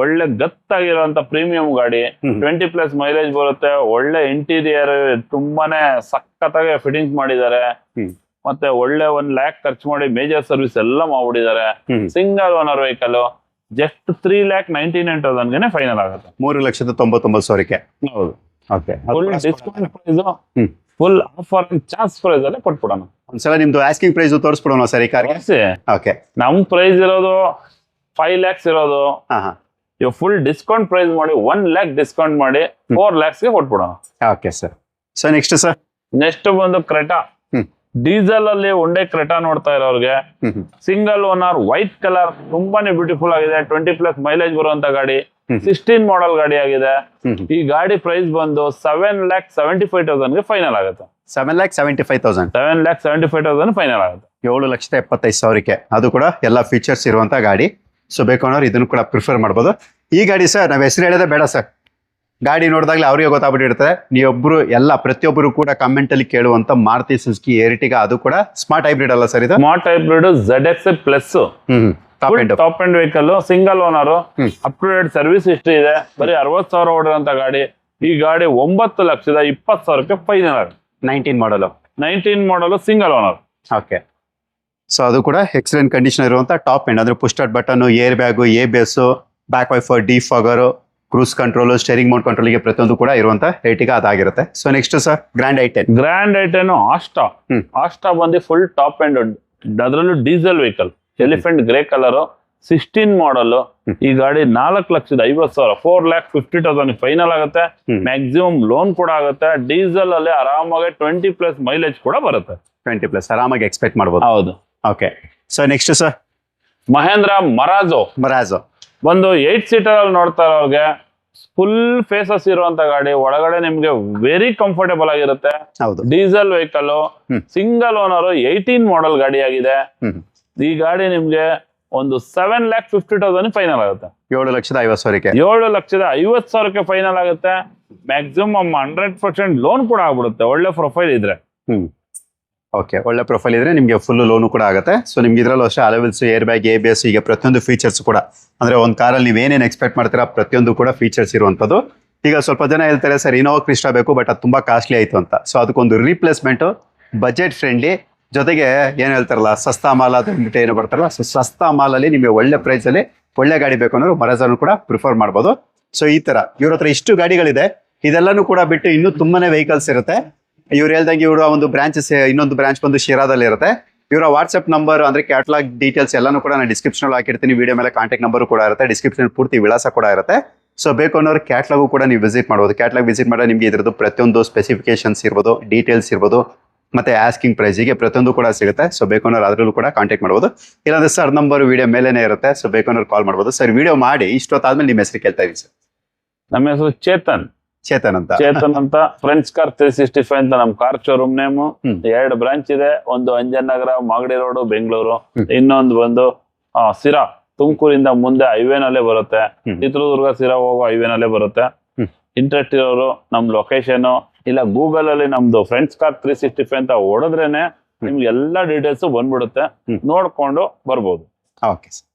ಒಳ್ಳೆ ಗತ್ತಾಗಿರುವಂತ ಪ್ರೀಮಿಯಂ ಗಾಡಿ. ಟ್ವೆಂಟಿ ಪ್ಲಸ್ ಮೈಲೇಜ್ ಬರುತ್ತೆ. ಒಳ್ಳೆ ಇಂಟೀರಿಯರ್ ತುಂಬಾನೇ ಸಖತ್ತಾಗಿ ಫಿಟ್ಟಿಂಗ್ ಮಾಡಿದ್ದಾರೆ. ಮತ್ತೆ ಒಳ್ಳೆ ಒಂದ್ ಲ್ಯಾಕ್ ಖರ್ಚು ಮಾಡಿ ಮೇಜರ್ ಸರ್ವಿಸ್ ಎಲ್ಲ ಮಾಡ್ಬಿಟ್ಟಿದ್ದಾರೆ. Single owner vehicle just three lakh ninety nine ತೌಸಂಡ್ಗೆ final ಆಗುತ್ತೆ. ಮೂರು ಲಕ್ಷದ ತೊಂಬತ್ತೊಂಬತ್ತು ಸಾವಿರಕ್ಕೆ. ಹೌದು. Okay discount price. Full offer chance price ಅಲ್ಲೇ ಕೊಟ್ಬಿಡೋಣ. ಒಂದ್ಸಲ ನಿಮ್ದು ಆಸ್ಕಿಂಗ್ ಪ್ರೈಸ್ ತೋರಿಸ್ಬಿಡೋಣ ಸರ್ ಈ ಕಾರ್ಗೆ? ಓಕೆ ನಮ್ ಪ್ರೈಸ್ ಇರೋದು ಫೈವ್ ಲ್ಯಾಕ್ಸ್ ಇರೋದು. ಇವಾಗ ಫುಲ್ ಡಿಸ್ಕೌಂಟ್ ಪ್ರೈಸ್ ಮಾಡಿ ಒನ್ ಲ್ಯಾಕ್ ಡಿಸ್ಕೌಂಟ್ ಮಾಡಿ ಫೋರ್ ಲ್ಯಾಕ್ಸ್ಗೆ ಕೊಟ್ಬಿಡೋಣ. Okay sir so next sir next ಬಂದು ಕ್ರೆಟಾ. ಡೀಸೆಲ್ ಅಲ್ಲಿ ಒಂದೇ ಕ್ರೆಟಾ ನೋಡ್ತಾ ಇರೋರ್ಗೆ. ಸಿಂಗಲ್ ಓನರ್ ವೈಟ್ ಕಲರ್ ತುಂಬಾನೇ ಬ್ಯೂಟಿಫುಲ್ ಆಗಿದೆ. ಟ್ವೆಂಟಿ ಪ್ಲಸ್ ಮೈಲೇಜ್ ಬರುವಂತ ಗಾಡಿ. ಸಿಕ್ಸ್ಟೀನ್ ಮಾಡಲ್ ಗಾಡಿ ಆಗಿದೆ. ಈ ಗಾಡಿ ಪ್ರೈಸ್ ಬಂದು ಸೆವೆನ್ ಲ್ಯಾಕ್ ಸೆವೆಂಟಿ ಫೈವ್ ತೌಸಂಡ್ಗೆ ಫೈನಲ್ ಆಗುತ್ತೆ. Seven lakh seventy five thousand seven lakh seventy five thousand final ಆಗುತ್ತೆ. ಏಳು ಲಕ್ಷದ ಎಪ್ಪತ್ತೈದು ಸಾವಿರಕ್ಕೆ. ಅದು ಕೂಡ ಎಲ್ಲ ಫೀಚರ್ಸ್ ಇರುವಂತ ಗಾಡಿ. ಸೊ ಬೇಕು ಅನ್ನೋರು ಇದನ್ನು ಕೂಡ ಪ್ರಿಫರ್ ಮಾಡ್ಬೋದು. ಈ ಗಾಡಿ ಸರ್ ನಾವು ಹೆಸರು ಹೇಳೋದೇ ಬೇಡ ಸರ್. ಗಾಡಿ ನೋಡಿದಾಗಲೇ ಅವರಿಗೆ ಗೊತ್ತಾಗ್ಬಿಟ್ಟಿರ್ತದೆ ನೀವೊಬ್ರು ಎಲ್ಲ ಪ್ರತಿಯೊಬ್ಬರು ಕೂಡ ಕಮೆಂಟ್ ಅಲ್ಲಿ ಕೇಳುವಂತ ಮಾರುತಿ ಸುಜುಕಿ ಏರಿಟಿಗ ಅದು ಕೂಡ ಸ್ಮಾರ್ಟ್ ಹೈಬ್ರಿಡ್ ಅಲ್ಲ ಸರ್ ಇದು? Smart hybrid Z X plus hmm. Top end vehicle single owner. Up to date service history ಇದೆ. ಬರೀ ಅರವತ್ ಸಾವಿರ ಓಡಿರೋಂತ ಗಾಡಿ. ಈ ಗಾಡಿ ಒಂಬತ್ತು ಲಕ್ಷದ ಇಪ್ಪತ್ತು ಸಾವಿರಕ್ಕೆ ಫೈನಲ್ ಆಗಿದೆ. ನೈನ್ಟೀನ್ ಮಾಡಲು nineteen model single owner okay so ಅದು ಕೂಡ ಎಕ್ಸಲೆಂಟ್ ಕಂಡೀಷನ್ ಇರುವಂತ ಟಾಪ್ ಎಂಡ್ ಅಂದ್ರೆ push start button air bag A BS back wiper defogger cruise control steering mount ಕಂಟ್ರೋಲ್ಗೆ ಪ್ರತಿಯೊಂದು ಕೂಡ ಇರುವಂತ ರೇಟಿಗೆ ಅದಾಗಿರುತ್ತೆ. So next sir grand i ten grand i ten Asta. Asta ಬಂದು full top end ಅದರಲ್ಲೂ diesel vehicle elephant grey colour sixteen model ಈ ಗಾಡಿ ನಾಲ್ಕು ಲಕ್ಷದ ಐವತ್ತು ಸಾವಿರ four lakh fifty thousand final ಆಗುತ್ತೆ. ಮ್ಯಾಕ್ಸಿಮಮ್ ಲೋನ್ ಕೂಡ ಆಗುತ್ತೆ. ಡೀಸೆಲ್ ಅಲ್ಲಿ ಆರಾಮಾಗಿ ಟ್ವೆಂಟಿ ಪ್ಲಸ್ ಮೈಲೇಜ್ ಕೂಡ ಬರುತ್ತೆ. ಟ್ವೆಂಟಿ ಪ್ಲಸ್ ಆರಾಮಾಗಿ ಎಕ್ಸ್ಪೆಕ್ಟ್ ಮಾಡಬಹುದು ಹೌದು. Okay so next sir Mahindra Marazzo. Marazzo. ಒಂದು ಏಟ್ ಸೀಟರ್ ಅಲ್ಲಿ ನೋಡ್ತಾ ಇರೋರ್ಗೆ ಫುಲ್ ಫೇಸಸ್ ಇರುವಂತ ಗಾಡಿ ಒಳಗಡೆ ನಿಮ್ಗೆ ವೆರಿ ಕಂಫರ್ಟೇಬಲ್ ಆಗಿರುತ್ತೆ. ಹೌದು. Diesel vehicle. Single owner eighteen model ಗಾಡಿ ಆಗಿದೆ. ಈ ಗಾಡಿ ನಿಮ್ಗೆ ಒಂದು seven lakh fifty thousand final ಆಗುತ್ತೆ. ಏಳು ಲಕ್ಷದ ಐವತ್ತು ಸಾವಿರಕ್ಕೆ ಏಳು ಲಕ್ಷದ ಐವತ್ ಸಾವಿರಕ್ಕೆ ಫೈನಲ್ ಆಗುತ್ತೆ. ಮ್ಯಾಕ್ಸಿಮಮ್ ಹಂಡ್ರೆಡ್ ಪರ್ಸೆಂಟ್ ಲೋನ್ ಕೂಡ ಆಗ್ಬಿಡುತ್ತೆ. ಒಳ್ಳೆ ಪ್ರೊಫೈಲ್ ಇದ್ರೆ. ಹ್ಮ್. ಓಕೆ ಒಳ್ಳೆ ಪ್ರೊಫೈಲ್ ಇದ್ರೆ ನಿಮಗೆ ಫುಲ್ ಲೋನು ಕೂಡ ಆಗುತ್ತೆ. ಸೊ ನಿಮ್ಗೆ ಇದರಲ್ಲೂ ಅಷ್ಟೇ alloy wheels air bag A B S ಈಗ ಪ್ರತಿಯೊಂದು ಫೀಚರ್ಸ್ ಕೂಡ. ಅಂದ್ರೆ ಒಂದು ಕಾರಲ್ಲಿ ನೀವು ಏನೇನು ಎಕ್ಸ್ಪೆಕ್ಟ್ ಮಾಡ್ತೀರಾ ಪ್ರತಿಯೊಂದು ಕೂಡ ಫೀಚರ್ಸ್ ಇರುವಂಥದ್ದು. ಈಗ ಸ್ವಲ್ಪ ಜನ ಹೇಳ್ತಾರೆ ಸರ್ ಇನೋವಾ ಕ್ರಿಸ್ಟಾ ಬೇಕು ಬಟ್ ಅದು ತುಂಬಾ ಕಾಸ್ಟ್ಲಿ ಆಯ್ತು ಅಂತ. ಸೊ ಅದಕ್ಕೊಂದು ರೀಪ್ಲೇಸ್ಮೆಂಟು ಬಜೆಟ್ ಫ್ರೆಂಡ್ಲಿ ಜೊತೆಗೆ ಏನು ಹೇಳ್ತಾರಲ್ಲ, ಸಸ್ತಾ ಮಾಲ್ ಅಂದ್ಬಿಟ್ಟು ಏನು ಬರ್ತಾರಲ್ಲ ಸೊ ಸಸ್ತಾ ಮಾಲಲ್ಲಿ ನಿಮಗೆ ಒಳ್ಳೆ ಪ್ರೈಸ್ ಅಲ್ಲಿ ಒಳ್ಳೆ ಗಾಡಿ ಬೇಕು ಅನ್ನೋರು ಮರಜನ್ನು ಕೂಡ ಪ್ರಿಫರ್ ಮಾಡ್ಬೋದು. ಸೊ ಈ ತರ, ಇವ್ರ ಹತ್ರ ಇಷ್ಟು ಗಾಡಿಗಳಿದೆ. ಇದೆಲ್ಲನೂ ಕೂಡ ಬಿಟ್ಟು ಇನ್ನೂ ತುಂಬಾನೇ ವೆಹಿಕಲ್ಸ್ ಇರುತ್ತೆ. ಇವ್ರು ಹೇಳ್ದಂಗೆ ಇವರ ಒಂದು ಬ್ರಾಂಚಸ್ ಇನ್ನೊಂದು ಬ್ರಾಂಚ್ ಬಂದು ಶಿರಾದಲ್ಲಿ ಇರುತ್ತೆ. ಇವರ ವಾಟ್ಸ್ಆಪ್ ನಂಬರ್ ಅಂದ್ರೆ ಕ್ಯಾಟ್ಲಾಗ್ ಡೀಟೇಲ್ಸ್ ಎಲ್ಲಾನು ಕೂಡ ನಾನು ಡಿಸ್ಕ್ರಿಪ್ಷನ್ ಹಾಕಿರ್ತೀನಿ. ವಿಡಿಯೋ ಮೇಲೆ ಕಾಂಟ್ಯಾಕ್ಟ್ ನಂಬರ್ ಕೂಡ ಇರುತ್ತೆ. ಡಿಸ್ಕ್ರಿಪ್ಷನ್ ಪೂರ್ತಿ ವಿಳಾಸ ಕೂಡ ಇರುತ್ತೆ. ಸೊ ಬೇಕು ಅನ್ನೋರು ಕ್ಯಾಟ್ಲಾಗು ಕೂಡ ನೀವು ವಿಸಿಟ್ ಮಾಡ್ಬೋದು. ಕ್ಯಾಟ್ಲಾಗ್ ವಿಸಿಟ್ ಮಾಡಿದ್ರೆ ನಿಮಗೆ ಇದರದ್ದು ಪ್ರತಿಯೊಂದು ಸ್ಪೆಸಿಫಿಕೇಶನ್ಸ್ ಇರ್ಬೋದು ಡೀಟೇಲ್ಸ್ ಇರ್ಬೋದು. ಮತ್ತೆ ಆಸ್ಕಿಂಗ್ ಪ್ರೈಸ್ ಹೀಗೆ ಪ್ರತಿಯೊಂದು ಕೂಡ ಸಿಗುತ್ತೆ. ಸೊ ಬೇಕು ಅನ್ನೋರು ಅದರಲ್ಲೂ ಕೂಡ ಕಾಂಟ್ಯಾಕ್ಟ್ ಮಾಡಬಹುದು ಇಲ್ಲಾಂದ್ರೆ ಸರ್ ನಂಬರ್ ವಿಡಿಯೋ ಮೇಲೆ ಇರುತ್ತೆ. ಸೊ ಬೇಕು ಅನ್ನೋರು ಕಾಲ್ ಮಾಡಬಹುದು ಸರ್ ವಿಡಿಯೋ ಮಾಡಿ ಇಷ್ಟೊತ್ತಾದ್ಮೇಲೆ ನಿಮ್ಮ ಹೆಸರು ಕೇಳ್ತಾ ಇದೀನಿ ಸರ್ ನಮ್ಮ ಹೆಸರು ಚೇತನ್. ಚೇತನ್ ಅಂತ. ಚೇತನ್ ಅಂತ. Friends car three sixty five ಅಂತ ನಮ್ ಕಾರ್ ಶೋರೂಮ್ ನೇಮ್. ಎರಡು ಬ್ರಾಂಚ್ ಇದೆ. ಒಂದು ಅಂಜನ್ ನಗರ ಮಾಗಡಿ ರೋಡ್ ಬೆಂಗಳೂರು. ಇನ್ನೊಂದು ಬಂದು ಸಿರಾ ತುಮಕೂರಿಂದ ಮುಂದೆ ಹೈವೇನಲ್ಲೇ ಬರುತ್ತೆ. ಚಿತ್ರದುರ್ಗ ಸಿರಾ ಹೋಗೋ ಹೈವೇನಲ್ಲೇ ಬರುತ್ತೆ. ಇಂಟ್ರೆಸ್ಟ್ ಇರೋರು ನಮ್ ಲೊಕೇಶನ್ ಇಲ್ಲ ಗೂಗಲ್ ಅಲ್ಲಿ ನಮ್ದು friends car three sixty five ಅಂತ ಹೊಡೆದ್ರೇನೆ ನಿಮ್ಗೆ ಎಲ್ಲಾ ಡೀಟೇಲ್ಸ್ ಬಂದ್ಬಿಡುತ್ತೆ. ನೋಡ್ಕೊಂಡು ಬರ್ಬೋದು. Okay sir